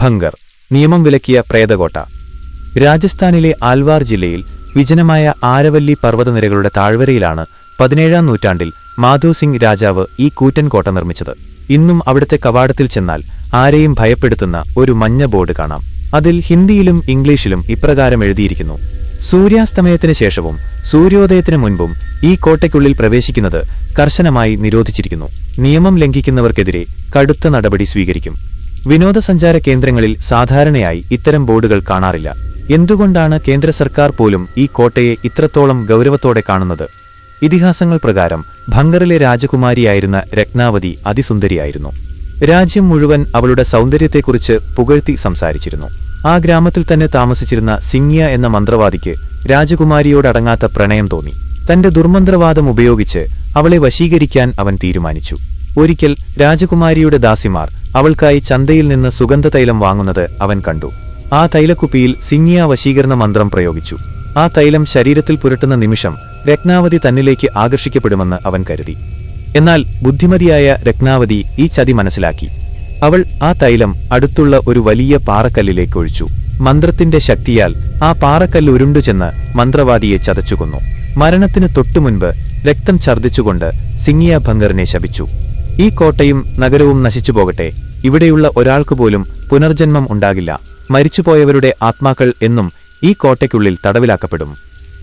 ഭംഗർ നിയമം വിലക്കിയ പ്രേതകോട്ട. രാജസ്ഥാനിലെ ആൽവാർ ജില്ലയിൽ വിജനമായ ആരവല്ലി പർവതനിരകളുടെ താഴ്വരയിലാണ് പതിനേഴാം നൂറ്റാണ്ടിൽ മാധവ് സിംഗ് രാജാവ് ഈ കൂറ്റൻ കോട്ട നിർമ്മിച്ചത്. ഇന്നും അവിടുത്തെ കവാടത്തിൽ ചെന്നാൽ ആരെയും ഭയപ്പെടുത്തുന്ന ഒരു മഞ്ഞ ബോർഡ് കാണാം. അതിൽ ഹിന്ദിയിലും ഇംഗ്ലീഷിലും ഇപ്രകാരം എഴുതിയിരിക്കുന്നു. സൂര്യാസ്തമയത്തിന് ശേഷവും സൂര്യോദയത്തിന് മുൻപും ഈ കോട്ടയ്ക്കുള്ളിൽ പ്രവേശിക്കുന്നത് കർശനമായി നിരോധിച്ചിരിക്കുന്നു. നിയമം ലംഘിക്കുന്നവർക്കെതിരെ കടുത്ത നടപടി സ്വീകരിക്കും. വിനോദസഞ്ചാര കേന്ദ്രങ്ങളിൽ സാധാരണയായി ഇത്തരം ബോർഡുകൾ കാണാറില്ല. എന്തുകൊണ്ടാണ് കേന്ദ്ര സർക്കാർ പോലും ഈ കോട്ടയെ ഇത്രത്തോളം ഗൗരവത്തോടെ കാണുന്നത്? ഇതിഹാസങ്ങൾ പ്രകാരം ഭംഗറിലെ രാജകുമാരിയായിരുന്ന രത്നാവതി അതിസുന്ദരിയായിരുന്നു. രാജ്യം മുഴുവൻ അവളുടെ സൗന്ദര്യത്തെക്കുറിച്ച് പുകഴ്ത്തി സംസാരിച്ചിരുന്നു. ആ ഗ്രാമത്തിൽ തന്നെ താമസിച്ചിരുന്ന സിംഗിയ എന്ന മന്ത്രവാദിക്ക് രാജകുമാരിയോടടങ്ങാത്ത പ്രണയം തോന്നി. തന്റെ ദുർമന്ത്രവാദം ഉപയോഗിച്ച് അവളെ വശീകരിക്കാൻ അവൻ തീരുമാനിച്ചു. ഒരിക്കൽ രാജകുമാരിയുടെ ദാസിമാർ അവൾക്കായി ചന്തയിൽ നിന്ന് സുഗന്ധതൈലം വാങ്ങുന്നത് അവൻ കണ്ടു. ആ തൈലക്കുപ്പിയിൽ സിങ്ങിയ വശീകരണ മന്ത്രം പ്രയോഗിച്ചു. ആ തൈലം ശരീരത്തിൽ പുരട്ടുന്ന നിമിഷം രത്നാവതി തന്നിലേക്ക് ആകർഷിക്കപ്പെടുമെന്ന് അവൻ കരുതി. എന്നാൽ ബുദ്ധിമതിയായ രത്നാവതി ഈ ചതി മനസ്സിലാക്കി. അവൾ ആ തൈലം അടുത്തുള്ള ഒരു വലിയ പാറക്കല്ലിലേക്ക് ഒഴിച്ചു. മന്ത്രത്തിന്റെ ശക്തിയാൽ ആ പാറക്കല്ല് ഉരുണ്ടു ചെന്ന് മന്ത്രവാദിയെ ചതച്ചുകൊന്നു. മരണത്തിന് തൊട്ടുമുൻപ് രക്തം ഛർദ്ദിച്ചുകൊണ്ട് സിംഗിയ ഭംഗറിനെ ശപിച്ചു. ഈ കോട്ടയും നഗരവും നശിച്ചു പോകട്ടെ ഇവിടെയുള്ള ഒരാൾക്ക് പോലും പുനർജന്മം ഉണ്ടാകില്ല. മരിച്ചുപോയവരുടെ ആത്മാക്കൾ എന്നും ഈ കോട്ടയ്ക്കുള്ളിൽ തടവിലാക്കപ്പെടും.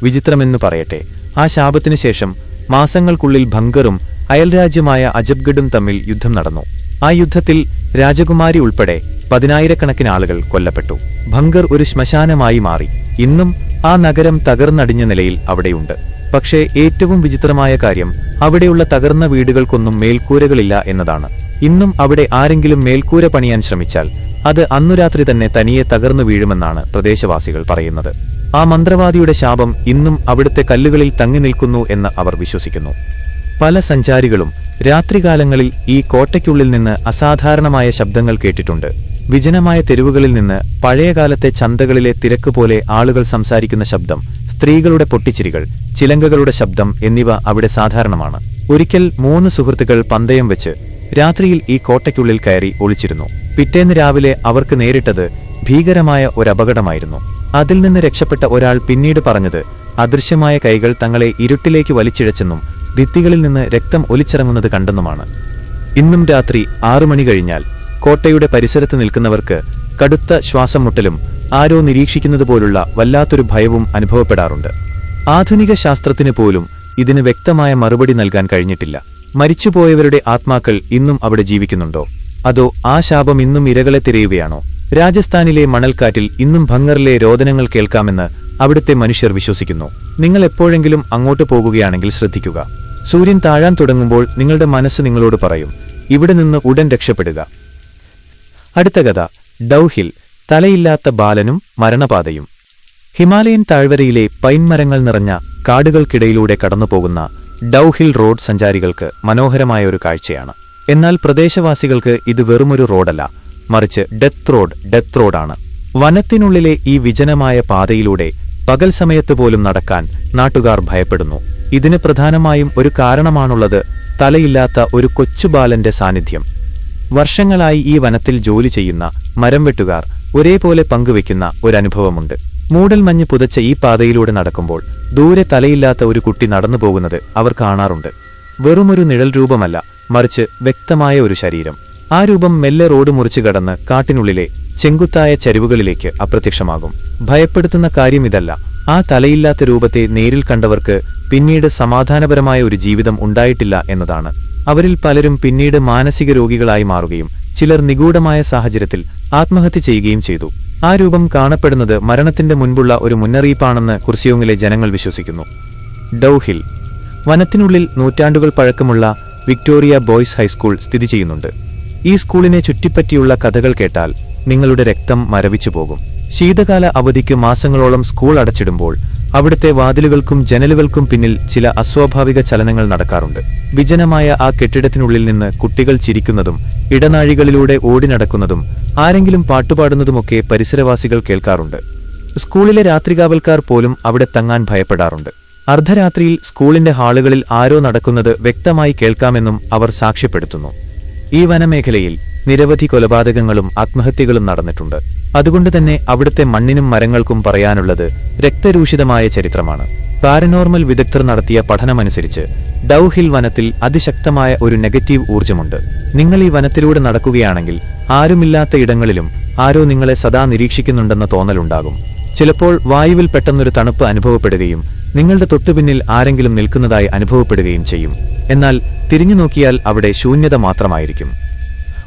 വിചിത്രമെന്നു പറയട്ടെ. ആ ശാപത്തിനു ശേഷം മാസങ്ങൾക്കുള്ളിൽ ഭംഗറും അയൽരാജ്യമായ അജബ്ഗഡും തമ്മിൽ യുദ്ധം നടന്നു. ആ യുദ്ധത്തിൽ രാജകുമാരി ഉൾപ്പെടെ പതിനായിരക്കണക്കിന് ആളുകൾ കൊല്ലപ്പെട്ടു. ഭംഗർ ഒരു ശ്മശാനമായി മാറി. ഇന്നും ആ നഗരം തകർന്നടിഞ്ഞ നിലയിൽ അവിടെയുണ്ട്. പക്ഷേ ഏറ്റവും വിചിത്രമായ കാര്യം അവിടെയുള്ള തകർന്ന വീടുകൾക്കൊന്നും മേൽക്കൂരകളില്ല എന്നതാണ്. ഇന്നും അവിടെ ആരെങ്കിലും മേൽക്കൂര പണിയാൻ ശ്രമിച്ചാൽ അത് അന്നു രാത്രി തന്നെ തനിയെ തകർന്നു വീഴുമെന്നാണ് പ്രദേശവാസികൾ പറയുന്നത്. ആ മന്ത്രവാദിയുടെ ശാപം ഇന്നും അവിടുത്തെ കല്ലുകളിൽ തങ്ങി നിൽക്കുന്നു എന്ന് അവർ വിശ്വസിക്കുന്നു. പല സഞ്ചാരികളും രാത്രികാലങ്ങളിൽ ഈ കോട്ടയ്ക്കുള്ളിൽ നിന്ന് അസാധാരണമായ ശബ്ദങ്ങൾ കേട്ടിട്ടുണ്ട്. വിജനമായ തെരുവുകളിൽ നിന്ന് പഴയകാലത്തെ ചന്തകളിലെ തിരക്ക് പോലെ ആളുകൾ സംസാരിക്കുന്ന ശബ്ദം സ്ത്രീകളുടെ പൊട്ടിച്ചിരികൾ ചിലങ്കകളുടെ ശബ്ദം എന്നിവ അവിടെ സാധാരണമാണ്. ഒരിക്കൽ മൂന്ന് സുഹൃത്തുക്കൾ പന്തയം വെച്ച് രാത്രിയിൽ ഈ കോട്ടയ്ക്കുള്ളിൽ കയറി ഒളിച്ചിരുന്നു. പിറ്റേന്ന് രാവിലെ അവർക്ക് നേരിട്ടത് ഭീകരമായ ഒരപകടമായിരുന്നു. അതിൽ നിന്ന് രക്ഷപ്പെട്ട ഒരാൾ പിന്നീട് പറഞ്ഞത് അദൃശ്യമായ കൈകൾ തങ്ങളെ ഇരുട്ടിലേക്ക് വലിച്ചിഴച്ചെന്നും ഭിത്തികളിൽ നിന്ന് രക്തം ഒലിച്ചിറങ്ങുന്നത് കണ്ടെന്നുമാണ്. ഇന്നും രാത്രി ആറു മണി കഴിഞ്ഞാൽ കോട്ടയുടെ പരിസരത്ത് നിൽക്കുന്നവർക്ക് കടുത്ത ശ്വാസം മുട്ടലും ആരോ നിരീക്ഷിക്കുന്നത് പോലുള്ള വല്ലാത്തൊരു ഭയവും അനുഭവപ്പെടാറുണ്ട്. ആധുനിക ശാസ്ത്രത്തിന് പോലും ഇതിന് വ്യക്തമായ മറുപടി നൽകാൻ കഴിഞ്ഞിട്ടില്ല. മരിച്ചുപോയവരുടെ ആത്മാക്കൾ ഇന്നും അവിടെ ജീവിക്കുന്നുണ്ടോ? അതോ ആ ശാപം ഇന്നും ഇരകളെ തിരയുകയാണോ? രാജസ്ഥാനിലെ മണൽക്കാറ്റിൽ ഇന്നും ഭംഗറിലെ രോദനങ്ങൾ കേൾക്കാമെന്ന് അവിടുത്തെ മനുഷ്യർ വിശ്വസിക്കുന്നു. നിങ്ങൾ എപ്പോഴെങ്കിലും അങ്ങോട്ട് പോകുകയാണെങ്കിൽ ശ്രദ്ധിക്കുക. സൂര്യൻ താഴാൻ തുടങ്ങുമ്പോൾ നിങ്ങളുടെ മനസ്സ് നിങ്ങളോട് പറയും ഇവിടെ നിന്ന് ഉടൻ രക്ഷപ്പെടുക. അടുത്ത കഥ. ഡൗഹിൽ തലയില്ലാത്ത ബാലനും മരണപാതയും. ഹിമാലയൻ താഴ്വരയിലെ പൈൻമരങ്ങൾ നിറഞ്ഞ കാടുകൾക്കിടയിലൂടെ കടന്നുപോകുന്ന ഡൗഹിൽ റോഡ് സഞ്ചാരികൾക്ക് മനോഹരമായ ഒരു കാഴ്ചയാണ്. എന്നാൽ പ്രദേശവാസികൾക്ക് ഇത് വെറുമൊരു റോഡല്ല മറിച്ച് ഡെത്ത് റോഡ് ഡെത്ത് റോഡാണ്. വനത്തിനുള്ളിലെ ഈ വിജനമായ പാതയിലൂടെ പകൽ സമയത്ത് പോലും നടക്കാൻ നാട്ടുകാർ ഭയപ്പെടുന്നു. ഇതിന് പ്രധാനമായും ഒരു കാരണമാണുള്ളത് തലയില്ലാത്ത ഒരു കൊച്ചുബാലന്റെ സാന്നിധ്യം. വർഷങ്ങളായി ഈ വനത്തിൽ ജോലി ചെയ്യുന്ന മരം വെട്ടുകാർ ഒരേപോലെ പങ്കുവെക്കുന്ന ഒരനുഭവമുണ്ട്. മൂടൽമഞ്ഞ് പുതച്ച ഈ പാതയിലൂടെ നടക്കുമ്പോൾ ദൂരെ തലയില്ലാത്ത ഒരു കുട്ടി നടന്നു പോകുന്നത് അവർ കാണാറുണ്ട്. വെറുമൊരു നിഴൽ രൂപമല്ല മറിച്ച് വ്യക്തമായ ഒരു ശരീരം. ആ രൂപം മെല്ലെ റോഡ് മുറിച്ചു കടന്ന് കാട്ടിനുള്ളിലെ ചെങ്കുത്തായ ചരിവുകളിലേക്ക് അപ്രത്യക്ഷമാകും. ഭയപ്പെടുത്തുന്ന കാര്യം ഇതല്ല. ആ തലയില്ലാത്ത രൂപത്തെ നേരിൽ കണ്ടവർക്ക് പിന്നീട് സമാധാനപരമായ ഒരു ജീവിതം ഉണ്ടായിട്ടില്ല എന്നതാണ്. അവരിൽ പലരും പിന്നീട് മാനസിക രോഗികളായി മാറുകയും ചിലർ നിഗൂഢമായ സാഹചര്യത്തിൽ ആത്മഹത്യ ചെയ്യുകയും ചെയ്തു. ആ രൂപം കാണപ്പെടുന്നത് മരണത്തിന്റെ മുൻപുള്ള ഒരു മുന്നറിയിപ്പാണെന്ന് കുർസിയോങ്ങിലെ ജനങ്ങൾ വിശ്വസിക്കുന്നു. ഡൌഹിൽ വനത്തിനുള്ളിൽ നൂറ്റാണ്ടുകൾ പഴക്കമുള്ള വിക്ടോറിയ ബോയ്സ് ഹൈസ്കൂൾ സ്ഥിതി ചെയ്യുന്നുണ്ട്. ഈ സ്കൂളിനെ ചുറ്റിപ്പറ്റിയുള്ള കഥകൾ കേട്ടാൽ നിങ്ങളുടെ രക്തം മരവിച്ചു പോകും. ശീതകാല അവധിക്ക് മാസങ്ങളോളം സ്കൂൾ അടച്ചിടുമ്പോൾ അവിടുത്തെ വാതിലുകൾക്കും ജനലുകൾക്കും പിന്നിൽ ചില അസ്വാഭാവിക ചലനങ്ങൾ നടക്കാറുണ്ട്. വിജനമായ ആ കെട്ടിടത്തിനുള്ളിൽ നിന്ന് കുട്ടികൾ ചിരിക്കുന്നതും ഇടനാഴികളിലൂടെ ഓടി നടക്കുന്നതും ആരെങ്കിലും പാട്ടുപാടുന്നതുമൊക്കെ പരിസരവാസികൾ കേൾക്കാറുണ്ട്. സ്കൂളിലെ രാത്രികാവൽക്കാർ പോലും അവിടെ തങ്ങാൻ ഭയപ്പെടാറുണ്ട്. അർദ്ധരാത്രിയിൽ സ്കൂളിന്റെ ഹാളുകളിൽ ആരോ നടക്കുന്നത് വ്യക്തമായി കേൾക്കാമെന്നും അവർ സാക്ഷ്യപ്പെടുത്തുന്നു. ഈ വനമേഖലയിൽ നിരവധി കൊലപാതകങ്ങളും ആത്മഹത്യകളും നടന്നിട്ടുണ്ട്. അതുകൊണ്ടുതന്നെ അവിടുത്തെ മണ്ണിനും മരങ്ങൾക്കും പറയാനുള്ളത് രക്തരൂഷിതമായ ചരിത്രമാണ്. പാരനോർമൽ വിദഗ്ധർ നടത്തിയ പഠനമനുസരിച്ച് ഡൌഹിൽ വനത്തിൽ അതിശക്തമായ ഒരു നെഗറ്റീവ് ഊർജമുണ്ട്. നിങ്ങൾ ഈ വനത്തിലൂടെ നടക്കുകയാണെങ്കിൽ ആരുമില്ലാത്ത ഇടങ്ങളിലും ആരോ നിങ്ങളെ സദാ നിരീക്ഷിക്കുന്നുണ്ടെന്ന തോന്നലുണ്ടാകും. ചിലപ്പോൾ വായുവിൽ പെട്ടെന്നൊരു തണുപ്പ് അനുഭവപ്പെടുകയും നിങ്ങളുടെ തൊട്ടുപിന്നിൽ ആരെങ്കിലും നിൽക്കുന്നതായി അനുഭവപ്പെടുകയും ചെയ്യും. എന്നാൽ തിരിഞ്ഞു നോക്കിയാൽ അവിടെ ശൂന്യത മാത്രമായിരിക്കും.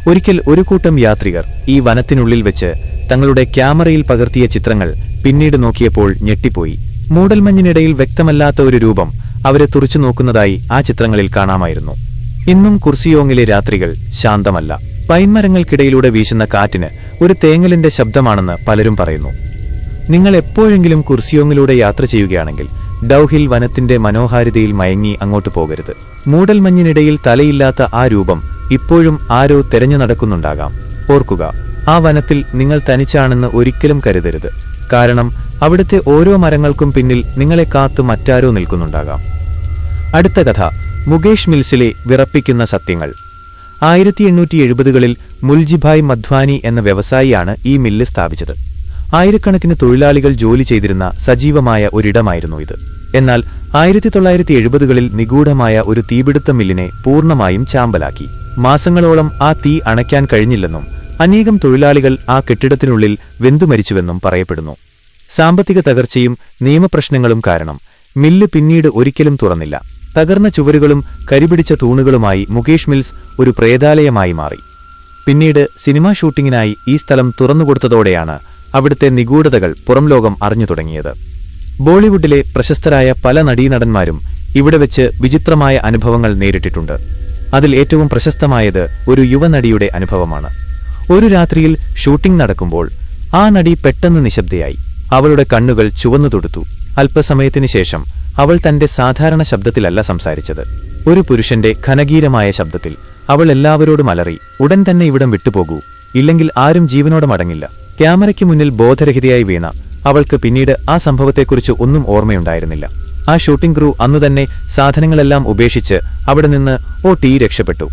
ഒരിക്കൽ ഒരു കൂട്ടം യാത്രികർ ഈ വനത്തിനുള്ളിൽ വെച്ച് തങ്ങളുടെ ക്യാമറയിൽ പകർത്തിയ ചിത്രങ്ങൾ പിന്നീട് നോക്കിയപ്പോൾ ഞെട്ടിപ്പോയി. മൂടൽമഞ്ഞിനിടയിൽ വ്യക്തമല്ലാത്ത ഒരു രൂപം അവരെ തുറച്ചു നോക്കുന്നതായി ആ ചിത്രങ്ങളിൽ കാണാമായിരുന്നു. ഇന്നും കുർസിയോങ്ങിലെ രാത്രികൾ ശാന്തമല്ല. പൈൻമരങ്ങൾക്കിടയിലൂടെ വീശുന്ന കാറ്റിന് ഒരു തേങ്ങലിന്റെ ശബ്ദമാണെന്ന് പലരും പറയുന്നു. നിങ്ങൾ എപ്പോഴെങ്കിലും കുർസിയോങ്ങിലൂടെ യാത്ര ചെയ്യുകയാണെങ്കിൽ ഡൗഹിൽ വനത്തിന്റെ മനോഹാരിതയിൽ മയങ്ങി അങ്ങോട്ട് പോകരുത്. മൂടൽമഞ്ഞിനിടയിൽ തലയില്ലാത്ത ആ രൂപം ഇപ്പോഴും ആരോ തെരഞ്ഞു നടക്കുന്നുണ്ടാകാം. ഓർക്കുക ആ വനത്തിൽ നിങ്ങൾ തനിച്ചാണെന്ന് ഒരിക്കലും കരുതരുത്. കാരണം അവിടുത്തെ ഓരോ മരങ്ങൾക്കും പിന്നിൽ നിങ്ങളെ കാത്തു മറ്റാരോ നിൽക്കുന്നുണ്ടാകാം. അടുത്ത കഥ മുകേഷ് മിൽസിലെ വിറപ്പിക്കുന്ന സത്യങ്ങൾ. ആയിരത്തി എണ്ണൂറ്റി എഴുപതുകളിൽ മുൽജിഭായ് മധ്വാനി എന്ന വ്യവസായിയാണ് ഈ മില്ല് സ്ഥാപിച്ചത്. ആയിരക്കണക്കിന് തൊഴിലാളികൾ ജോലി ചെയ്തിരുന്ന സജീവമായ ഒരിടമായിരുന്നു ഇത്. എന്നാൽ ആയിരത്തി തൊള്ളായിരത്തി എഴുപതുകളിൽ നിഗൂഢമായ ഒരു തീപിടുത്ത മില്ലിനെ പൂർണമായും ചാമ്പലാക്കി. മാസങ്ങളോളം ആ തീ അണയ്ക്കാൻ കഴിഞ്ഞില്ലെന്നും അനേകം തൊഴിലാളികൾ ആ കെട്ടിടത്തിനുള്ളിൽ വെന്തുമരിച്ചുവെന്നും പറയപ്പെടുന്നു. സാമ്പത്തിക തകർച്ചയും നിയമപ്രശ്നങ്ങളും കാരണം മില്ല് പിന്നീട് ഒരിക്കലും തുറന്നില്ല. തകർന്ന ചുവരുകളും കരിപിടിച്ച തൂണുകളുമായി മുകേഷ് മിൽസ് ഒരു പ്രേതാലയമായി മാറി. പിന്നീട് സിനിമാ ഷൂട്ടിങ്ങിനായി ഈ സ്ഥലം തുറന്നുകൊടുത്തതോടെയാണ് അവിടുത്തെ നിഗൂഢതകൾ പുറംലോകം അറിഞ്ഞു തുടങ്ങിയത്. ബോളിവുഡിലെ പ്രശസ്തരായ പല നടീനടന്മാരും ഇവിടെ വെച്ച് വിചിത്രമായ അനുഭവങ്ങൾ നേരിട്ടിട്ടുണ്ട്. അതിൽ ഏറ്റവും പ്രശസ്തമായത് ഒരു യുവനടിയുടെ അനുഭവമാണ്. ഒരു രാത്രിയിൽ ഷൂട്ടിംഗ് നടക്കുമ്പോൾ ആ നടി പെട്ടെന്ന് നിശബ്ദയായി. അവളുടെ കണ്ണുകൾ ചുവന്നു തൊടുത്തു. അല്പസമയത്തിനു ശേഷം അവൾ തന്റെ സാധാരണ ശബ്ദത്തിലല്ല സംസാരിച്ചത്. ഒരു പുരുഷന്റെ ഖനഗീരമായ ശബ്ദത്തിൽ അവൾ എല്ലാവരോടും അലറി ഉടൻ തന്നെ ഇവിടം വിട്ടുപോകൂ. ഇല്ലെങ്കിൽ ആരും ജീവനോടെ മടങ്ങില്ല. ക്യാമറയ്ക്ക് മുന്നിൽ ബോധരഹിതയായി വീണ അവൾക്ക് പിന്നീട് ആ സംഭവത്തെക്കുറിച്ച് ഒന്നും ഓർമ്മയുണ്ടായിരുന്നില്ല. ആ ഷൂട്ടിംഗ് ക്രൂ അന്നുതന്നെ സാധനങ്ങളെല്ലാം ഉപേക്ഷിച്ച് അവിടെ നിന്ന് ഓ ടീ രക്ഷപ്പെട്ടു.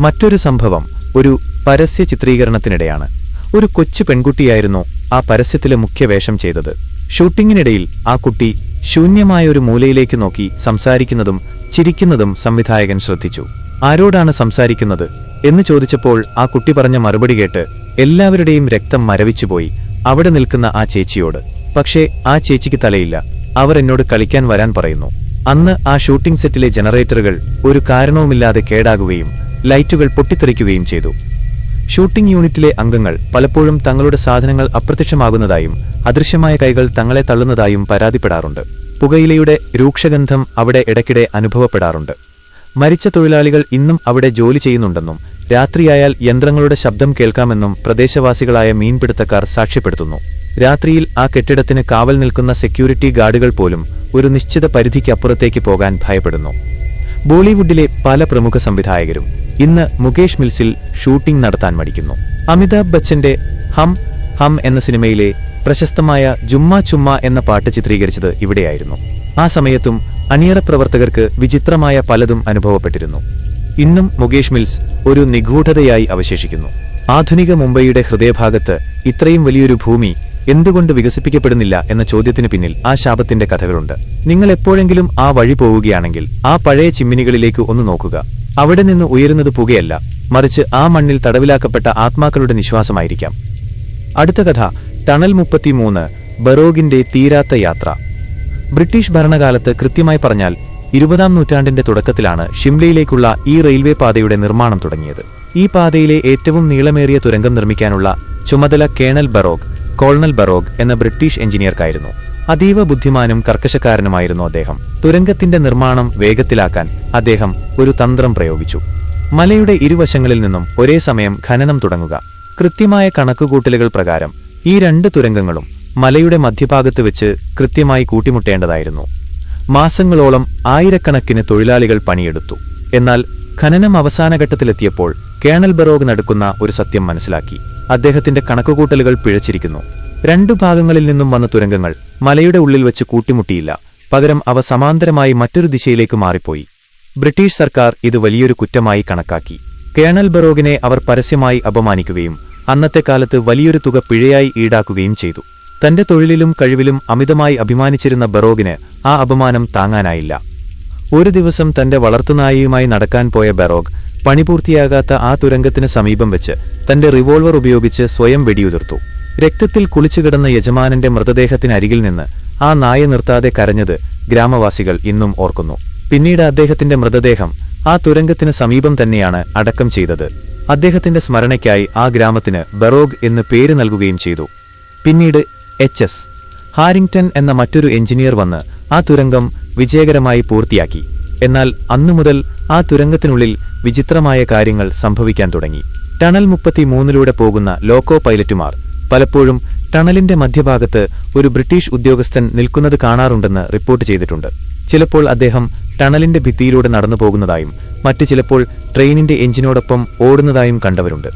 മറ്റൊരു സംഭവം ഒരു പരസ്യ ചിത്രീകരണത്തിനിടെയാണ്. ഒരു കൊച്ചു പെൺകുട്ടിയായിരുന്നു ആ പരസ്യത്തിലെ മുഖ്യവേഷം ചെയ്തത്. ഷൂട്ടിങ്ങിനിടയിൽ ആ കുട്ടി ശൂന്യമായ ഒരു മൂലയിലേക്ക് നോക്കി സംസാരിക്കുന്നതും ചിരിക്കുന്നതും സംവിധായകൻ ശ്രദ്ധിച്ചു. ആരോടാണ് സംസാരിക്കുന്നത് എന്ന് ചോദിച്ചപ്പോൾ ആ കുട്ടി പറഞ്ഞ മറുപടി കേട്ട് എല്ലാവരുടെയും രക്തം മരവിച്ചുപോയി അവിടെ നിൽക്കുന്ന ആ ചേച്ചിയോട്. പക്ഷേ ആ ചേച്ചിക്ക് തലയില്ല. അവർ എന്നോട് കളിക്കാൻ വരാൻ പറയുന്നു. അന്ന് ആ ഷൂട്ടിംഗ് സെറ്റിലെ ജനറേറ്ററുകൾ ഒരു കാരണവുമില്ലാതെ കേടാകുകയും ലൈറ്റുകൾ പൊട്ടിത്തെറിക്കുകയും ചെയ്തു. ഷൂട്ടിംഗ് യൂണിറ്റിലെ അംഗങ്ങൾ പലപ്പോഴും തങ്ങളുടെ സാധനങ്ങൾ അപ്രത്യക്ഷമാകുന്നതായും അദൃശ്യമായ കൈകൾ തങ്ങളെ തള്ളുന്നതായും പരാതിപ്പെടാറുണ്ട്. പുകയിലയുടെ രൂക്ഷഗന്ധം അവിടെ ഇടയ്ക്കിടെ അനുഭവപ്പെടാറുണ്ട്. മരിച്ച തൊഴിലാളികൾ ഇന്നും അവിടെ ജോലി ചെയ്യുന്നുണ്ടെന്നും രാത്രിയായാൽ യന്ത്രങ്ങളുടെ ശബ്ദം കേൾക്കാമെന്നും പ്രദേശവാസികളായ മീൻപിടുത്തക്കാർ സാക്ഷ്യപ്പെടുത്തുന്നു. രാത്രിയിൽ ആ കെട്ടിടത്തിന് കാവൽ നിൽക്കുന്ന സെക്യൂരിറ്റി ഗാർഡുകൾ പോലും ഒരു നിശ്ചിത പരിധിക്കപ്പുറത്തേക്ക് പോകാൻ ഭയപ്പെടുന്നു. ബോളിവുഡിലെ പല പ്രമുഖ സംവിധായകരും ഇന്ന് മുകേഷ് മിൽസിൽ ഷൂട്ടിംഗ് നടത്താൻ മടിക്കുന്നു. അമിതാഭ് ബച്ചന്റെ ഹം ഹം എന്ന സിനിമയിലെ പ്രശസ്തമായ ജുമ്മ ചുമ്മ എന്ന പാട്ട് ചിത്രീകരിച്ചത് ഇവിടെയായിരുന്നു. ആ സമയത്തും അണിയറ പ്രവർത്തകർക്ക് വിചിത്രമായ പലതും അനുഭവപ്പെട്ടിരുന്നു. ഇന്നും മുകേഷ് മിൽസ് ഒരു നിഗൂഢതയായി അവശേഷിക്കുന്നു. ആധുനിക മുംബൈയുടെ ഹൃദയഭാഗത്ത് ഇത്രയും വലിയൊരു ഭൂമി എന്തുകൊണ്ട് വികസിപ്പിക്കപ്പെടുന്നില്ല എന്ന ചോദ്യത്തിന് പിന്നിൽ ആ ശാപത്തിന്റെ കഥകളുണ്ട്. നിങ്ങൾ എപ്പോഴെങ്കിലും ആ വഴി പോവുകയാണെങ്കിൽ ആ പഴയ ചിമ്മിനികളിലേക്ക് ഒന്ന് നോക്കുക. അവിടെ നിന്ന് ഉയരുന്നത് പുകയല്ല മറിച്ച് ആ മണ്ണിൽ തടവിലാക്കപ്പെട്ട ആത്മാക്കളുടെ നിശ്വാസമായിരിക്കാം. അടുത്ത കഥ ടണൽ മുപ്പത്തിമൂന്ന് ബറോഗിന്റെ തീരാത്ത യാത്ര. ബ്രിട്ടീഷ് ഭരണകാലത്ത് കൃത്യമായി പറഞ്ഞാൽ ഇരുപതാം നൂറ്റാണ്ടിന്റെ തുടക്കത്തിലാണ് ഷിംലയിലേക്കുള്ള ഈ റെയിൽവേ പാതയുടെ നിർമ്മാണം തുടങ്ങിയത്. ഈ പാതയിലെ ഏറ്റവും നീളമേറിയ തുരങ്കം നിർമ്മിക്കാനുള്ള ചുമതല കേണൽ ബറോഗ് കോളണൽ ബറോഗ് എന്ന ബ്രിട്ടീഷ് എഞ്ചിനീയർക്കായിരുന്നു. അതീവ ബുദ്ധിമാനും കർക്കശക്കാരനുമായിരുന്നു അദ്ദേഹം. തുരങ്കത്തിന്റെ നിർമ്മാണം വേഗത്തിലാക്കാൻ അദ്ദേഹം ഒരു തന്ത്രം പ്രയോഗിച്ചു. മലയുടെ ഇരുവശങ്ങളിൽ നിന്നും ഒരേ സമയം ഖനനം തുടങ്ങുക. കൃത്യമായ കണക്കുകൂട്ടലുകൾ പ്രകാരം ഈ രണ്ട് തുരങ്കങ്ങളും മലയുടെ മധ്യഭാഗത്ത് വെച്ച് കൃത്യമായി കൂട്ടിമുട്ടേണ്ടതായിരുന്നു. മാസങ്ങളോളം ആയിരക്കണക്കിന് തൊഴിലാളികൾ പണിയെടുത്തു. എന്നാൽ ഖനനം അവസാനഘട്ടത്തിലെത്തിയപ്പോൾ കേണൽ ബറോഗ് നടക്കുന്ന ഒരു സത്യം മനസ്സിലാക്കി. അദ്ദേഹത്തിന്റെ കണക്കുകൂട്ടലുകൾ പിഴച്ചിരിക്കുന്നു. രണ്ടു ഭാഗങ്ങളിൽ നിന്നും വന്ന തുരങ്കങ്ങൾ മലയുടെ ഉള്ളിൽ വെച്ച് കൂട്ടിമുട്ടിയില്ല. പകരം അവ സമാന്തരമായി മറ്റൊരു ദിശയിലേക്ക് മാറിപ്പോയി. ബ്രിട്ടീഷ് സർക്കാർ ഇത് വലിയൊരു കുറ്റമായി കണക്കാക്കി. കേണൽ ബറോഗിനെ അവർ പരസ്യമായി അപമാനിക്കുകയും അന്നത്തെ കാലത്ത് വലിയൊരു തുക പിഴയായി ഈടാക്കുകയും ചെയ്തു. തന്റെ തൊഴിലിലും കഴിവിലും അമിതമായി അഭിമാനിച്ചിരുന്ന ബറോഗിന് ആ അപമാനം താങ്ങാനായില്ല. ഒരു ദിവസം തന്റെ വളർത്തുനായയുമായി നടക്കാൻ പോയ ബറോഗ് പണിപൂർത്തിയാകാത്ത ആ തുരങ്കത്തിന് സമീപം വെച്ച് തന്റെ റിവോൾവർ ഉപയോഗിച്ച് സ്വയം വെടിയുതിർത്തു. രക്തത്തിൽ കുളിച്ചുകിടന്ന യജമാനന്റെ മൃതദേഹത്തിനരികിൽ നിന്ന് ആ നായ നിർത്താതെ കരഞ്ഞത് ഗ്രാമവാസികൾ ഇന്നും ഓർക്കുന്നു. പിന്നീട് അദ്ദേഹത്തിന്റെ മൃതദേഹം ആ തുരങ്കത്തിന് സമീപം തന്നെയാണ് അടക്കം ചെയ്തത്. അദ്ദേഹത്തിന്റെ സ്മരണയ്ക്കായി ആ ഗ്രാമത്തിന് ബറോഗ് എന്ന് പേര് നൽകുകയും ചെയ്തു. പിന്നീട് എച്ച് എസ്. ഹാരിങ്ടൺ എന്ന മറ്റൊരു എഞ്ചിനീയർ വന്ന് ആ തുരങ്കം വിജയകരമായി പൂർത്തിയാക്കി. എന്നാൽ അന്നുമുതൽ ആ തുരങ്കത്തിനുള്ളിൽ വിചിത്രമായ കാര്യങ്ങൾ സംഭവിക്കാൻ തുടങ്ങി. ടണൽ മുപ്പത്തിമൂന്നിലൂടെ പോകുന്ന ലോക്കോ പൈലറ്റുമാർ പലപ്പോഴും ടണലിന്റെ മധ്യഭാഗത്ത് ഒരു ബ്രിട്ടീഷ് ഉദ്യോഗസ്ഥൻ നിൽക്കുന്നത് കാണാറുണ്ടെന്ന് റിപ്പോർട്ട് ചെയ്തിട്ടുണ്ട്. ചിലപ്പോൾ അദ്ദേഹം ടണലിന്റെ ഭിത്തിയിലൂടെ നടന്നു പോകുന്നതായും മറ്റു ചിലപ്പോൾ ട്രെയിനിന്റെ എഞ്ചിനോടൊപ്പം ഓടുന്നതായും കണ്ടവരുണ്ട്.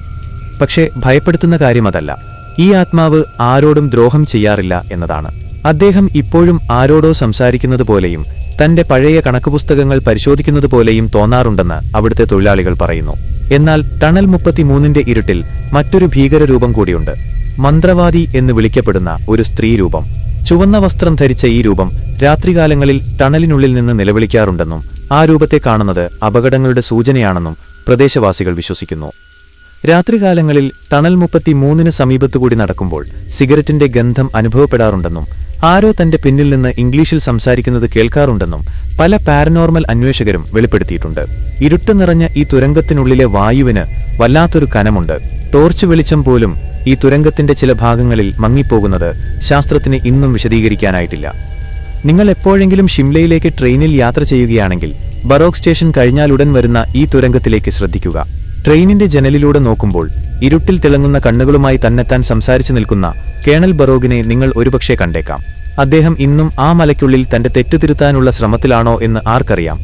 പക്ഷേ ഭയപ്പെടുത്തുന്ന കാര്യമതല്ല. ഈ ആത്മാവ് ആരോടും ദ്രോഹം ചെയ്യാറില്ല എന്നതാണ്. അദ്ദേഹം ഇപ്പോഴും ആരോടോ സംസാരിക്കുന്നത് പോലെയും തന്റെ പഴയ കണക്കുപുസ്തകങ്ങൾ പരിശോധിക്കുന്നത് പോലെയും തോന്നാറുണ്ടെന്ന് അവിടുത്തെ തൊഴിലാളികൾ പറയുന്നു. എന്നാൽ ടണൽ മുപ്പത്തിമൂന്നിന്റെ ഇരുട്ടിൽ മറ്റൊരു ഭീകരരൂപം കൂടിയുണ്ട്. മന്ത്രവാദി എന്ന് വിളിക്കപ്പെടുന്ന ഒരു സ്ത്രീരൂപം ചുവന്ന വസ്ത്രം ധരിച്ച ഈ രൂപം രാത്രികാലങ്ങളിൽ ടണലിനുള്ളിൽ നിന്ന് നിലവിളിക്കാറുണ്ടെന്നും ആ രൂപത്തെ കാണുന്നത് അപകടങ്ങളുടെ സൂചനയാണെന്നും പ്രദേശവാസികൾ വിശ്വസിക്കുന്നു. രാത്രികാലങ്ങളിൽ ടണൽ മുപ്പത്തിമൂന്നിന് സമീപത്തുകൂടി നടക്കുമ്പോൾ സിഗരറ്റിന്റെ ഗന്ധം അനുഭവപ്പെടാറുണ്ടെന്നും ആരോ തന്റെ പിന്നിൽ നിന്ന് ഇംഗ്ലീഷിൽ സംസാരിക്കുന്നത് കേൾക്കാറുണ്ടെന്നും പല പാരനോർമൽ അന്വേഷകരും വെളിപ്പെടുത്തിയിട്ടുണ്ട്. ഇരുട്ട് നിറഞ്ഞ ഈ തുരങ്കത്തിനുള്ളിലെ വായുവിന് വല്ലാത്തൊരു കനമുണ്ട്. ടോർച്ച് വെളിച്ചം പോലും ഈ തുരങ്കത്തിന്റെ ചില ഭാഗങ്ങളിൽ മങ്ങിപ്പോകുന്നത് ശാസ്ത്രത്തിന് ഇന്നും വിശദീകരിക്കാനായിട്ടില്ല. നിങ്ങൾ എപ്പോഴെങ്കിലും ഷിംലയിലേക്ക് ട്രെയിനിൽ യാത്ര ചെയ്യുകയാണെങ്കിൽ ബറോക്ക് സ്റ്റേഷൻ കഴിഞ്ഞാലുടൻ വരുന്ന ഈ തുരങ്കത്തിലേക്ക് ശ്രദ്ധിക്കുക. ട്രെയിനിന്റെ ജനലിലൂടെ നോക്കുമ്പോൾ ഇരുട്ടിൽ തിളങ്ങുന്ന കണ്ണുകളുമായി തന്നെത്താൻ സംസാരിച്ചു നിൽക്കുന്ന കേണൽ ബറോഗിനെ നിങ്ങൾ ഒരുപക്ഷെ കണ്ടേക്കാം. അദ്ദേഹം ഇന്നും ആ മലയ്ക്കുള്ളിൽ തന്റെ തെറ്റുതിരുത്താനുള്ള ശ്രമത്തിലാണോ എന്ന് ആർക്കറിയാം.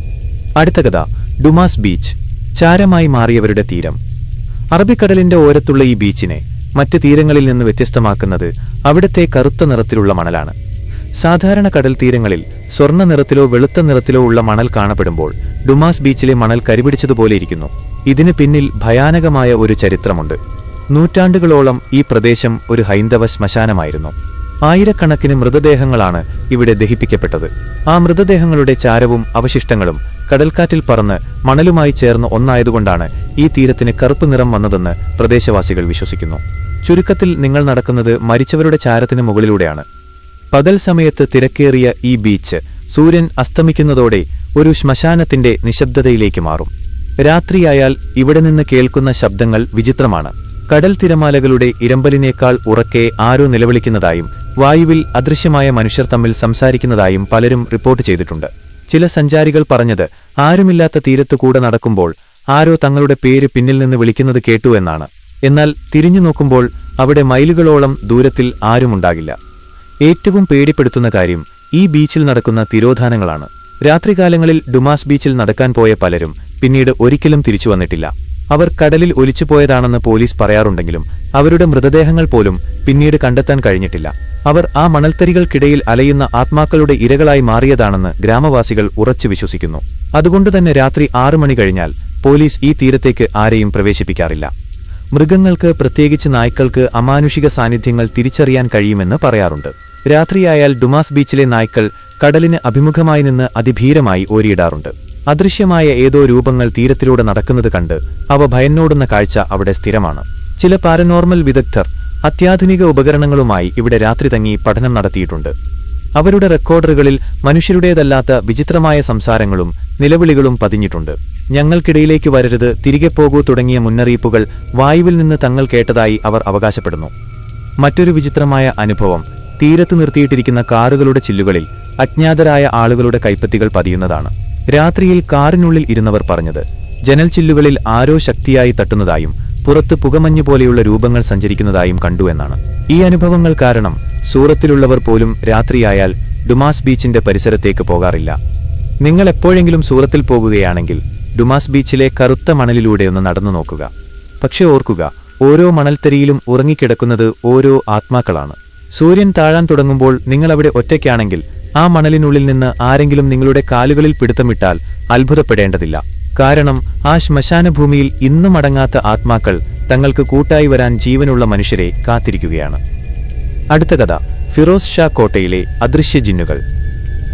അടുത്ത കഥ ഡുമാസ് ബീച്ച് ചാരമായി മാറിയവരുടെ തീരം. അറബിക്കടലിന്റെ ഓരത്തുള്ള ഈ ബീച്ചിനെ മറ്റ് തീരങ്ങളിൽ നിന്ന് വ്യത്യസ്തമാക്കുന്നത് അവിടത്തെ കറുത്ത നിറത്തിലുള്ള മണലാണ്. സാധാരണ കടൽ തീരങ്ങളിൽ സ്വർണ നിറത്തിലോ വെളുത്ത നിറത്തിലോ ഉള്ള മണൽ കാണപ്പെടുമ്പോൾ ഡുമാസ് ബീച്ചിലെ മണൽ കരിപിടിച്ചതുപോലെ ഇരിക്കുന്നു. ഇതിന് പിന്നിൽ ഭയാനകമായ ഒരു ചരിത്രമുണ്ട്. നൂറ്റാണ്ടുകളോളം ഈ പ്രദേശം ഒരു ഹൈന്ദവ ശ്മശാനമായിരുന്നു. ആയിരക്കണക്കിന് മൃതദേഹങ്ങളാണ് ഇവിടെ ദഹിപ്പിക്കപ്പെട്ടത്. ആ മൃതദേഹങ്ങളുടെ ചാരവും അവശിഷ്ടങ്ങളും കടൽക്കാറ്റിൽ പറന്ന് മണലുമായി ചേർന്ന് ഒന്നായതുകൊണ്ടാണ് ഈ തീരത്തിന് കറുപ്പ് നിറം വന്നതെന്ന് പ്രദേശവാസികൾ വിശ്വസിക്കുന്നു. ചുരുക്കത്തിൽ നിങ്ങൾ നടക്കുന്നത് മരിച്ചവരുടെ ചാരത്തിന് മുകളിലൂടെയാണ്. പകൽ സമയത്ത് തിരക്കേറിയ ഈ ബീച്ച് സൂര്യൻ അസ്തമിക്കുന്നതോടെ ഒരു ശ്മശാനത്തിന്റെ നിശബ്ദതയിലേക്ക് മാറും. രാത്രിയായാൽ ഇവിടെ നിന്ന് കേൾക്കുന്ന ശബ്ദങ്ങൾ വിചിത്രമാണ്. കടൽ തിരമാലകളുടെ ഇരമ്പലിനേക്കാൾ ഉറക്കെ ആരോ നിലവിളിക്കുന്നതായും വായുവിൽ അദൃശ്യമായ മനുഷ്യർ തമ്മിൽ സംസാരിക്കുന്നതായും പലരും റിപ്പോർട്ട് ചെയ്തിട്ടുണ്ട്. ചില സഞ്ചാരികൾ പറഞ്ഞത് ആരുമില്ലാത്ത തീരത്ത് കൂടെ നടക്കുമ്പോൾ ആരോ തങ്ങളുടെ പേര് പിന്നിൽ നിന്ന് വിളിക്കുന്നത് കേട്ടു എന്നാണ്. എന്നാൽ തിരിഞ്ഞു നോക്കുമ്പോൾ അവിടെ മൈലുകളോളം ദൂരത്തിൽ ആരുമുണ്ടാകില്ല. ഏറ്റവും പേടിപ്പെടുത്തുന്ന കാര്യം ഈ ബീച്ചിൽ നടക്കുന്ന തിരോധാനങ്ങളാണ്. രാത്രികാലങ്ങളിൽ ഡുമാസ് ബീച്ചിൽ നടക്കാൻ പോയ പലരും പിന്നീട് ഒരിക്കലും തിരിച്ചു വന്നിട്ടില്ല. അവർ കടലിൽ ഒലിച്ചുപോയതാണെന്ന് പോലീസ് പറയാറുണ്ടെങ്കിലും അവരുടെ മൃതദേഹങ്ങൾ പോലും പിന്നീട് കണ്ടെത്താൻ കഴിഞ്ഞിട്ടില്ല. അവർ ആ മണൽത്തരികൾക്കിടയിൽ അലയുന്ന ആത്മാക്കളുടെ ഇരകളായി മാറിയതാണെന്ന് ഗ്രാമവാസികൾ ഉറച്ചു വിശ്വസിക്കുന്നു. അതുകൊണ്ടുതന്നെ രാത്രി ആറു മണി കഴിഞ്ഞാൽ പോലീസ് ഈ തീരത്തേക്ക് ആരെയും പ്രവേശിപ്പിക്കാറില്ല. മൃഗങ്ങൾക്ക് പ്രത്യേകിച്ച് നായ്ക്കൾക്ക് അമാനുഷിക സാന്നിധ്യങ്ങൾ തിരിച്ചറിയാൻ കഴിയുമെന്ന് പറയാറുണ്ട്. രാത്രിയായാൽ ഡുമാസ് ബീച്ചിലെ നായ്ക്കൾ കടലിന് അഭിമുഖമായി നിന്ന് അതിഭീരമായി ഓരിയിടാറുണ്ട്. അദൃശ്യമായ ഏതോ രൂപങ്ങൾ തീരത്തിലൂടെ നടക്കുന്നത് കണ്ട് അവ ഭയന്നോടുന്ന കാഴ്ച അവിടെ സ്ഥിരമാണ്. ചില പാരനോർമൽ വിദഗ്ധർ അത്യാധുനിക ഉപകരണങ്ങളുമായി ഇവിടെ രാത്രി തങ്ങി പഠനം നടത്തിയിട്ടുണ്ട്. അവരുടെ റെക്കോർഡറുകളിൽ മനുഷ്യരുടേതല്ലാത്ത വിചിത്രമായ സംസാരങ്ങളും നിലവിളികളും പതിഞ്ഞിട്ടുണ്ട്. ഞങ്ങൾക്കിടയിലേക്ക് വരരുത് തിരികെ പോകൂ തുടങ്ങിയ മുന്നറിയിപ്പുകൾ വായുവിൽ നിന്ന് തങ്ങൾ കേട്ടതായി അവർ അവകാശപ്പെടുന്നു. മറ്റൊരു വിചിത്രമായ അനുഭവം തീരത്ത് നിർത്തിയിട്ടിരിക്കുന്ന കാറുകളുടെ ചില്ലുകളിൽ അജ്ഞാതരായ ആളുകളുടെ കൈപ്പത്തികൾ പതിയുന്നതാണ്. രാത്രിയിൽ കാറിനുള്ളിൽ ഇരുന്നവർ പറഞ്ഞത് ജനൽ ചില്ലുകളിൽ ആരോ ശക്തിയായി തട്ടുന്നതായും പുറത്ത് പുകമഞ്ഞു പോലെയുള്ള രൂപങ്ങൾ സഞ്ചരിക്കുന്നതായും കണ്ടു എന്നാണ്. ഈ അനുഭവങ്ങൾ കാരണം സൂറത്തിലുള്ളവർ പോലും രാത്രിയായാൽ ഡുമാസ് ബീച്ചിന്റെ പരിസരത്തേക്ക് പോകാറില്ല. നിങ്ങൾ എപ്പോഴെങ്കിലും സൂറത്തിൽ പോകുകയാണെങ്കിൽ ഡുമാസ് ബീച്ചിലെ കറുത്ത മണലിലൂടെ ഒന്ന് നടന്നു നോക്കുക. പക്ഷേ ഓർക്കുക ഓരോ മണൽത്തരിയിലും ഉറങ്ങിക്കിടക്കുന്നത് ഓരോ ആത്മാക്കളാണ്. സൂര്യൻ താഴാൻ തുടങ്ങുമ്പോൾ നിങ്ങൾ അവിടെ ഒറ്റയ്ക്കാണെങ്കിൽ ആ മണലിനുള്ളിൽ നിന്ന് ആരെങ്കിലും നിങ്ങളുടെ കാലുകളിൽ പിടുത്തമിട്ടാൽ അത്ഭുതപ്പെടേണ്ടതില്ല. കാരണം ആ ശ്മശാനഭൂമിയിൽ ഇന്നും അടങ്ങാത്ത ആത്മാക്കൾ തങ്ങൾക്ക് കൂട്ടായി വരാൻ ജീവനുള്ള മനുഷ്യരെ കാത്തിരിക്കുകയാണ്. അടുത്ത കഥ ഫിറോസ് ഷാ കോട്ടയിലെ അദൃശ്യ ജിന്നുകൾ.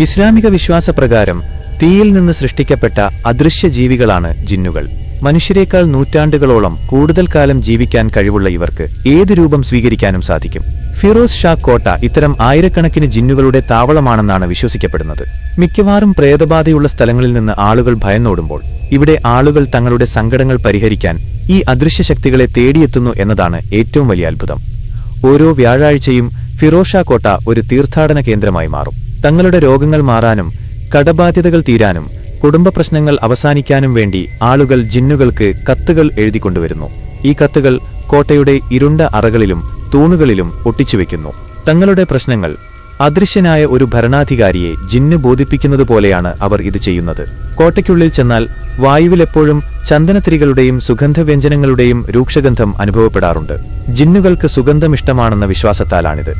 ഇസ്ലാമിക വിശ്വാസപ്രകാരം തീയിൽ നിന്ന് സൃഷ്ടിക്കപ്പെട്ട അദൃശ്യ ജീവികളാണ് ജിന്നുകൾ. മനുഷ്യരെക്കാൾ നൂറ്റാണ്ടുകളോളം കൂടുതൽ കാലം ജീവിക്കാൻ കഴിവുള്ള ഇവർക്ക് ഏത് രൂപം സ്വീകരിക്കാനും സാധിക്കും. ഫിറോസ് ഷാ കോട്ട ഇത്തരം ആയിരക്കണക്കിന് ജിന്നുകളുടെ താവളമാണെന്നാണ് വിശ്വസിക്കപ്പെടുന്നത്. മിക്കവാറും പ്രേതബാധയുള്ള സ്ഥലങ്ങളിൽ നിന്ന് ആളുകൾ ഭയന്നോടുമ്പോൾ ഇവിടെ ആളുകൾ തങ്ങളുടെ സങ്കടങ്ങൾ പരിഹരിക്കാൻ ഈ അദൃശ്യ ശക്തികളെ തേടിയെത്തുന്നു എന്നതാണ് ഏറ്റവും വലിയ അത്ഭുതം. ഓരോ വ്യാഴാഴ്ചയും ഫിറോഷ കോട്ട ഒരു തീർത്ഥാടന കേന്ദ്രമായി മാറും. തങ്ങളുടെ രോഗങ്ങൾ മാറാനും കടബാധ്യതകൾ തീരാനും കുടുംബ പ്രശ്നങ്ങൾ അവസാനിക്കാനും വേണ്ടി ആളുകൾ ജിന്നുകൾക്ക് കത്തുകൾ എഴുതിക്കൊണ്ടുവരുന്നു. ഈ കത്തുകൾ കോട്ടയുടെ ഇരുണ്ട അറകളിലും തൂണുകളിലും ഒട്ടിച്ചുവെക്കുന്നു. തങ്ങളുടെ പ്രശ്നങ്ങൾ അദൃശ്യനായ ഒരു ഭരണാധികാരിയെ ജിന്ന് ബോധിപ്പിക്കുന്നത് പോലെയാണ് അവർ ഇത് ചെയ്യുന്നത്. കോട്ടയ്ക്കുള്ളിൽ ചെന്നാൽ വായുവിലെപ്പോഴും ചന്ദനത്തിരികളുടെയും സുഗന്ധവ്യഞ്ജനങ്ങളുടെയും രൂക്ഷഗന്ധം അനുഭവപ്പെടാറുണ്ട്. ജിന്നുകൾക്ക് സുഗന്ധമിഷ്ടമാണെന്ന വിശ്വാസത്താലാണിത്.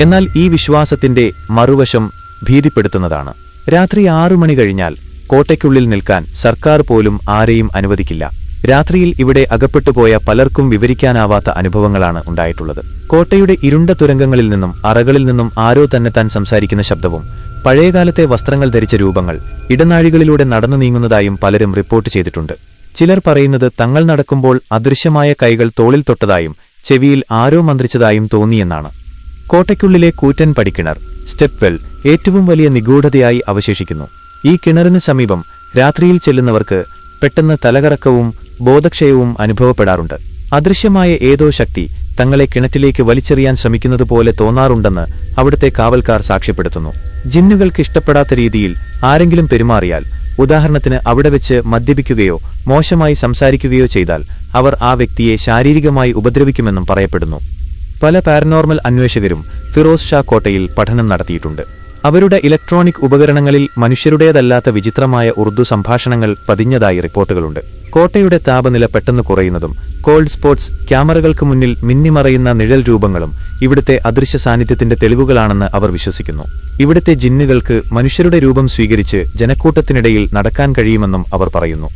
എന്നാൽ ഈ വിശ്വാസത്തിന്റെ മറുവശം ഭീതിപ്പെടുത്തുന്നതാണ്. രാത്രി ആറു മണി കഴിഞ്ഞാൽ കോട്ടയ്ക്കുള്ളിൽ നിൽക്കാൻ സർക്കാർ പോലും ആരെയും അനുവദിക്കില്ല. രാത്രിയിൽ ഇവിടെ അകപ്പെട്ടുപോയ പലർക്കും വിവരിക്കാനാവാത്ത അനുഭവങ്ങളാണ് ഉണ്ടായിട്ടുള്ളത്. കോട്ടയുടെ ഇരുണ്ട തുരങ്കങ്ങളിൽ നിന്നും അറകളിൽ നിന്നും ആരോ തന്നെ താൻ സംസാരിക്കുന്ന ശബ്ദവും പഴയകാലത്തെ വസ്ത്രങ്ങൾ ധരിച്ച രൂപങ്ങൾ ഇടനാഴികളിലൂടെ നടന്നു നീങ്ങുന്നതായും പലരും റിപ്പോർട്ട് ചെയ്തിട്ടുണ്ട്. ചിലർ പറയുന്നത് തങ്ങൾ നടക്കുമ്പോൾ അദൃശ്യമായ കൈകൾ തോളിൽ തൊട്ടതായും ചെവിയിൽ ആരോ മന്ത്രിച്ചതായും തോന്നിയെന്നാണ്. കോട്ടയ്ക്കുള്ളിലെ കൂറ്റൻ പടിക്കിണർ സ്റ്റെപ്വെൽ ഏറ്റവും വലിയ നിഗൂഢതയായി അവശേഷിക്കുന്നു. ഈ കിണറിന് സമീപം രാത്രിയിൽ ചെല്ലുന്നവർക്ക് പെട്ടെന്ന് തലകറക്കവും ബോധക്ഷയവും അനുഭവപ്പെടാറുണ്ട്. അദൃശ്യമായ ഏതോ ശക്തി തങ്ങളെ കിണറ്റിലേക്ക് വലിച്ചെറിയാൻ ശ്രമിക്കുന്നതുപോലെ തോന്നാറുണ്ടെന്ന് അവിടുത്തെ കാവൽക്കാർ സാക്ഷ്യപ്പെടുത്തുന്നു. ജിന്നുകൾക്ക് ഇഷ്ടപ്പെടാത്ത രീതിയിൽ ആരെങ്കിലും പെരുമാറിയാൽ ഉദാഹരണത്തിന് അവിടെ വെച്ച് മദ്യപിക്കുകയോ മോശമായി സംസാരിക്കുകയോ ചെയ്താൽ അവർ ആ വ്യക്തിയെ ശാരീരികമായി ഉപദ്രവിക്കുമെന്നും പറയപ്പെടുന്നു. പല പാരനോർമൽ അന്വേഷകരും ഫിറോസ് ഷാ കോട്ടയിൽ പഠനം നടത്തിയിട്ടുണ്ട്. അവരുടെ ഇലക്ട്രോണിക് ഉപകരണങ്ങളിൽ മനുഷ്യരുടേതല്ലാത്ത വിചിത്രമായ ഉറുദു സംഭാഷണങ്ങൾ പതിഞ്ഞതായി റിപ്പോർട്ടുകളുണ്ട്. കോട്ടയുടെ താപനില പെട്ടെന്ന് കുറയുന്നതും കോൾഡ് സ്പോട്സ് ക്യാമറകൾക്ക് മുന്നിൽ മിന്നിമറയുന്ന നിഴൽ രൂപങ്ങളും ഇവിടുത്തെ അദൃശ്യ സാന്നിധ്യത്തിന്റെ തെളിവുകളാണെന്ന് അവർ വിശ്വസിക്കുന്നു. ഇവിടുത്തെ ജിന്നുകൾക്ക് മനുഷ്യരുടെ രൂപം സ്വീകരിച്ച് ജനക്കൂട്ടത്തിനിടയിൽ നടക്കാൻ കഴിയുമെന്നും അവർ പറയുന്നു.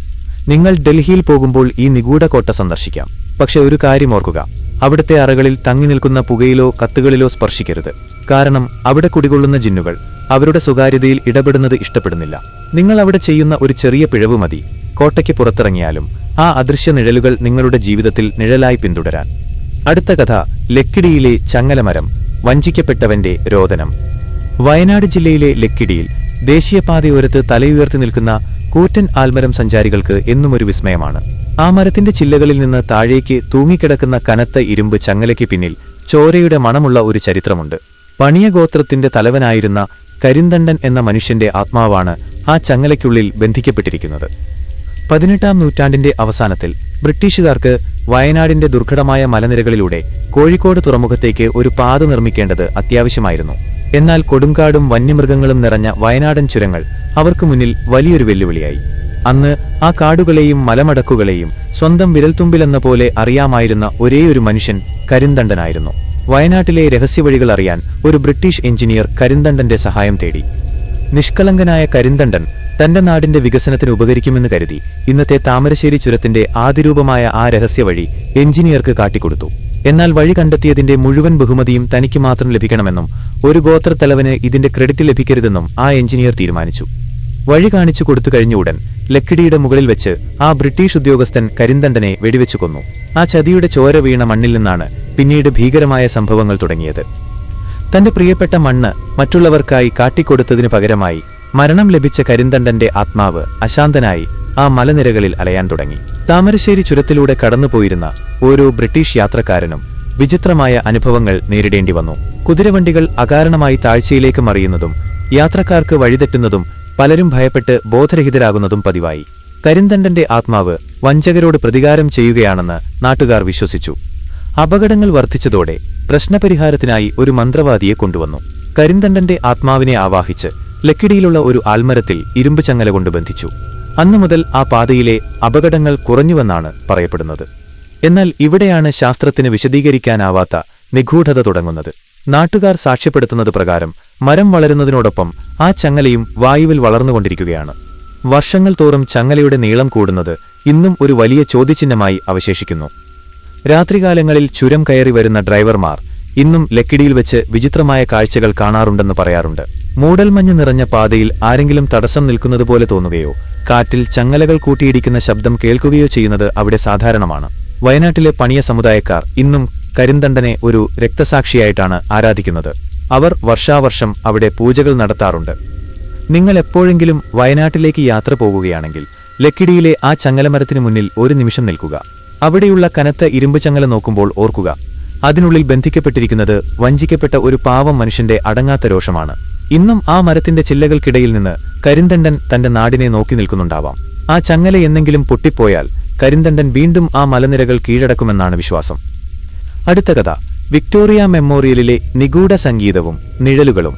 നിങ്ങൾ ഡൽഹിയിൽ പോകുമ്പോൾ ഈ നിഗൂഢ കോട്ട സന്ദർശിക്കാം. പക്ഷെ ഒരു കാര്യം ഓർക്കുക അവിടുത്തെ അറകളിൽ തങ്ങി നിൽക്കുന്ന പുകയിലോ കത്തുകളിലോ സ്പർശിക്കരുത്. കാരണം അവിടെ കുടികൊള്ളുന്ന ജിന്നുകൾ അവരുടെ സ്വകാര്യതയിൽ ഇടപെടുന്നത് ഇഷ്ടപ്പെടുന്നില്ല. നിങ്ങൾ അവിടെ ചെയ്യുന്ന ഒരു ചെറിയ പിഴവ് മതി. കോട്ടയ്ക്ക് പുറത്തിറങ്ങിയാലും ആ അദൃശ്യ നിഴലുകൾ നിങ്ങളുടെ ജീവിതത്തിൽ നിഴലായി പിന്തുടരാൻ. അടുത്ത കഥ ലക്കിടിയിലെ ചങ്ങലമരം വഞ്ചിക്കപ്പെട്ടവന്റെ രോദനം. വയനാട് ജില്ലയിലെ ലക്കിടിയിൽ ദേശീയപാതയോരത്ത് തലയുയർത്തി നിൽക്കുന്ന കൂറ്റൻ ആൽമരം സഞ്ചാരികൾക്ക് എന്നും ഒരു വിസ്മയമാണ്. ആ മരത്തിന്റെ ചില്ലകളിൽ നിന്ന് താഴേക്ക് തൂങ്ങിക്കിടക്കുന്ന കനത്ത ഇരുമ്പ് ചങ്ങലയ്ക്ക് പിന്നിൽ ചോരയുടെ മണമുള്ള ഒരു ചരിത്രമുണ്ട്. പണിയ ഗോത്രത്തിന്റെ തലവനായിരുന്ന കരിന്തണ്ടൻ എന്ന മനുഷ്യന്റെ ആത്മാവാണ് ആ ചങ്ങലയ്ക്കുള്ളിൽ ബന്ധിക്കപ്പെട്ടിരിക്കുന്നത്. പതിനെട്ടാം നൂറ്റാണ്ടിന്റെ അവസാനത്തിൽ ബ്രിട്ടീഷുകാർക്ക് വയനാടിന്റെ ദുർഘടമായ മലനിരകളിലൂടെ കോഴിക്കോട് തുറമുഖത്തേക്ക് ഒരു പാത നിർമ്മിക്കേണ്ടത് അത്യാവശ്യമായിരുന്നു. എന്നാൽ കൊടുങ്കാടും വന്യമൃഗങ്ങളും നിറഞ്ഞ വയനാടൻ ചുരങ്ങൾ അവർക്ക് മുന്നിൽ വലിയൊരു വെല്ലുവിളിയായി. അന്ന് ആ കാടുകളെയും മലമടക്കുകളെയും സ്വന്തം വിരൽത്തുമ്പിലെന്ന പോലെ അറിയാമായിരുന്ന ഒരേയൊരു മനുഷ്യൻ കരിന്തണ്ടനായിരുന്നു. വയനാട്ടിലെ രഹസ്യവഴികൾ അറിയാൻ ഒരു ബ്രിട്ടീഷ് എഞ്ചിനീയർ കരിന്തണ്ടന്റെ സഹായം തേടി. നിഷ്കളങ്കനായ കരിന്തണ്ടൻ തന്റെ നാടിന്റെ വികസനത്തിന് ഉപകരിക്കുമെന്ന് കരുതി ഇന്നത്തെ താമരശ്ശേരി ചുരത്തിന്റെ ആദിരൂപമായ ആ രഹസ്യവഴി എഞ്ചിനീയർക്ക് കാട്ടിക്കൊടുത്തു. എന്നാൽ വഴി കണ്ടെത്തിയതിന്റെ മുഴുവൻ ബഹുമതിയും തനിക്ക് മാത്രം ലഭിക്കണമെന്നും ഒരു ഗോത്രത്തലവന് ഇതിന്റെ ക്രെഡിറ്റ് ലഭിക്കരുതെന്നും ആ എഞ്ചിനീയർ തീരുമാനിച്ചു. വഴി കാണിച്ചു കൊടുത്തു കഴിഞ്ഞ ഉടൻ ലക്കിടിയുടെ മുകളിൽ വെച്ച് ആ ബ്രിട്ടീഷ് ഉദ്യോഗസ്ഥൻ കരിന്തണ്ടനെ വെടിവെച്ചു കൊന്നു. ആ ചതിയുടെ ചോര വീണ മണ്ണിൽ നിന്നാണ് പിന്നീട് ഭീകരമായ സംഭവങ്ങൾ തുടങ്ങിയത്. തന്റെ പ്രിയപ്പെട്ട മണ്ണ് മറ്റുള്ളവർക്കായി കാട്ടിക്കൊടുത്തതിനു പകരമായി മരണം ലഭിച്ച കരിന്തണ്ടന്റെ ആത്മാവ് അശാന്തനായി ആ മലനിരകളിൽ അലയാൻ തുടങ്ങി. താമരശ്ശേരി ചുരത്തിലൂടെ കടന്നുപോയിരുന്ന ഓരോ ബ്രിട്ടീഷ് യാത്രക്കാരനും വിചിത്രമായ അനുഭവങ്ങൾ നേരിടേണ്ടി വന്നു. കുതിരവണ്ടികൾ അകാരണമായി താഴ്ചയിലേക്ക് മറിയുന്നതും യാത്രക്കാർക്ക് വഴിതെറ്റുന്നതും പലരും ഭയപ്പെട്ട് ബോധരഹിതരാകുന്നതും പതിവായി. കരിന്തണ്ടന്റെ ആത്മാവ് വഞ്ചകരോട് പ്രതികാരം ചെയ്യുകയാണെന്ന് നാട്ടുകാർ വിശ്വസിച്ചു. അപകടങ്ങൾ വർദ്ധിച്ചതോടെ പ്രശ്നപരിഹാരത്തിനായി ഒരു മന്ത്രവാദിയെ കൊണ്ടുവന്നു. കരിന്തണ്ടന്റെ ആത്മാവിനെ ആവാഹിച്ച് ലക്കിടിയിലുള്ള ഒരു ആൽമരത്തിൽ ഇരുമ്പ് ചങ്ങല കൊണ്ട് ബന്ധിച്ചു. അന്നു മുതൽ ആ പാതയിലെ അപകടങ്ങൾ കുറഞ്ഞുവെന്നാണ് പറയപ്പെടുന്നത്. എന്നാൽ ഇവിടെയാണ് ശാസ്ത്രത്തിന് വിശദീകരിക്കാനാവാത്ത നിഗൂഢത തുടങ്ങുന്നത്. നാട്ടുകാർ സാക്ഷ്യപ്പെടുത്തുന്നത് പ്രകാരം മരം വളരുന്നതിനോടൊപ്പം ആ ചങ്ങലയും വായുവിൽ വളർന്നുകൊണ്ടിരിക്കുകയാണ്. വർഷങ്ങൾ തോറും ചങ്ങലയുടെ നീളം കൂടുന്നത് ഇന്നും ഒരു വലിയ ചോദ്യചിഹ്നമായി അവശേഷിക്കുന്നു. രാത്രികാലങ്ങളിൽ ചുരം കയറി വരുന്ന ഡ്രൈവർമാർ ഇന്നും ലക്കിടിയിൽ വെച്ച് വിചിത്രമായ കാഴ്ചകൾ കാണാറുണ്ടെന്ന് പറയാറുണ്ട്. മൂടൽമഞ്ഞ് നിറഞ്ഞ പാതയിൽ ആരെങ്കിലും തടസ്സം നിൽക്കുന്നതുപോലെ തോന്നുകയോ കാറ്റിൽ ചങ്ങലകൾ കൂട്ടിയിടിക്കുന്ന ശബ്ദം കേൾക്കുകയോ ചെയ്യുന്നത് അവിടെ സാധാരണമാണ്. വയനാട്ടിലെ പണിയ സമുദായക്കാർ ഇന്നും കരിന്തണ്ടനെ ഒരു രക്തസാക്ഷിയായിട്ടാണ് ആരാധിക്കുന്നത്. അവർ വർഷാവർഷം അവിടെ പൂജകൾ നടത്താറുണ്ട്. നിങ്ങൾ എപ്പോഴെങ്കിലും വയനാട്ടിലേക്ക് യാത്ര പോകുകയാണെങ്കിൽ ലക്കിടിയിലെ ആ ചങ്ങലമരത്തിനു മുന്നിൽ ഒരു നിമിഷം നിൽക്കുക. അവിടെയുള്ള കനത്ത ഇരുമ്പ് ചങ്ങല നോക്കുമ്പോൾ ഓർക്കുക. അതിനുള്ളിൽ ബന്ധിക്കപ്പെട്ടിരിക്കുന്നത് വഞ്ചിക്കപ്പെട്ട ഒരു പാവം മനുഷ്യന്റെ അടങ്ങാത്ത രോഷമാണ്. ഇന്നും ആ മരത്തിന്റെ ചില്ലകൾക്കിടയിൽ നിന്ന് കരിന്തണ്ടൻ തന്റെ നാടിനെ നോക്കി നിൽക്കുന്നുണ്ടാവാം. ആ ചങ്ങല എന്നെങ്കിലും പൊട്ടിപ്പോയാൽ കരിന്തണ്ടൻ വീണ്ടും ആ മലനിരകൾ കീഴടക്കുമെന്നാണ് വിശ്വാസം. അടുത്ത കഥ വിക്ടോറിയ മെമ്മോറിയലിലെ നിഗൂഢ സംഗീതവും നിഴലുകളും.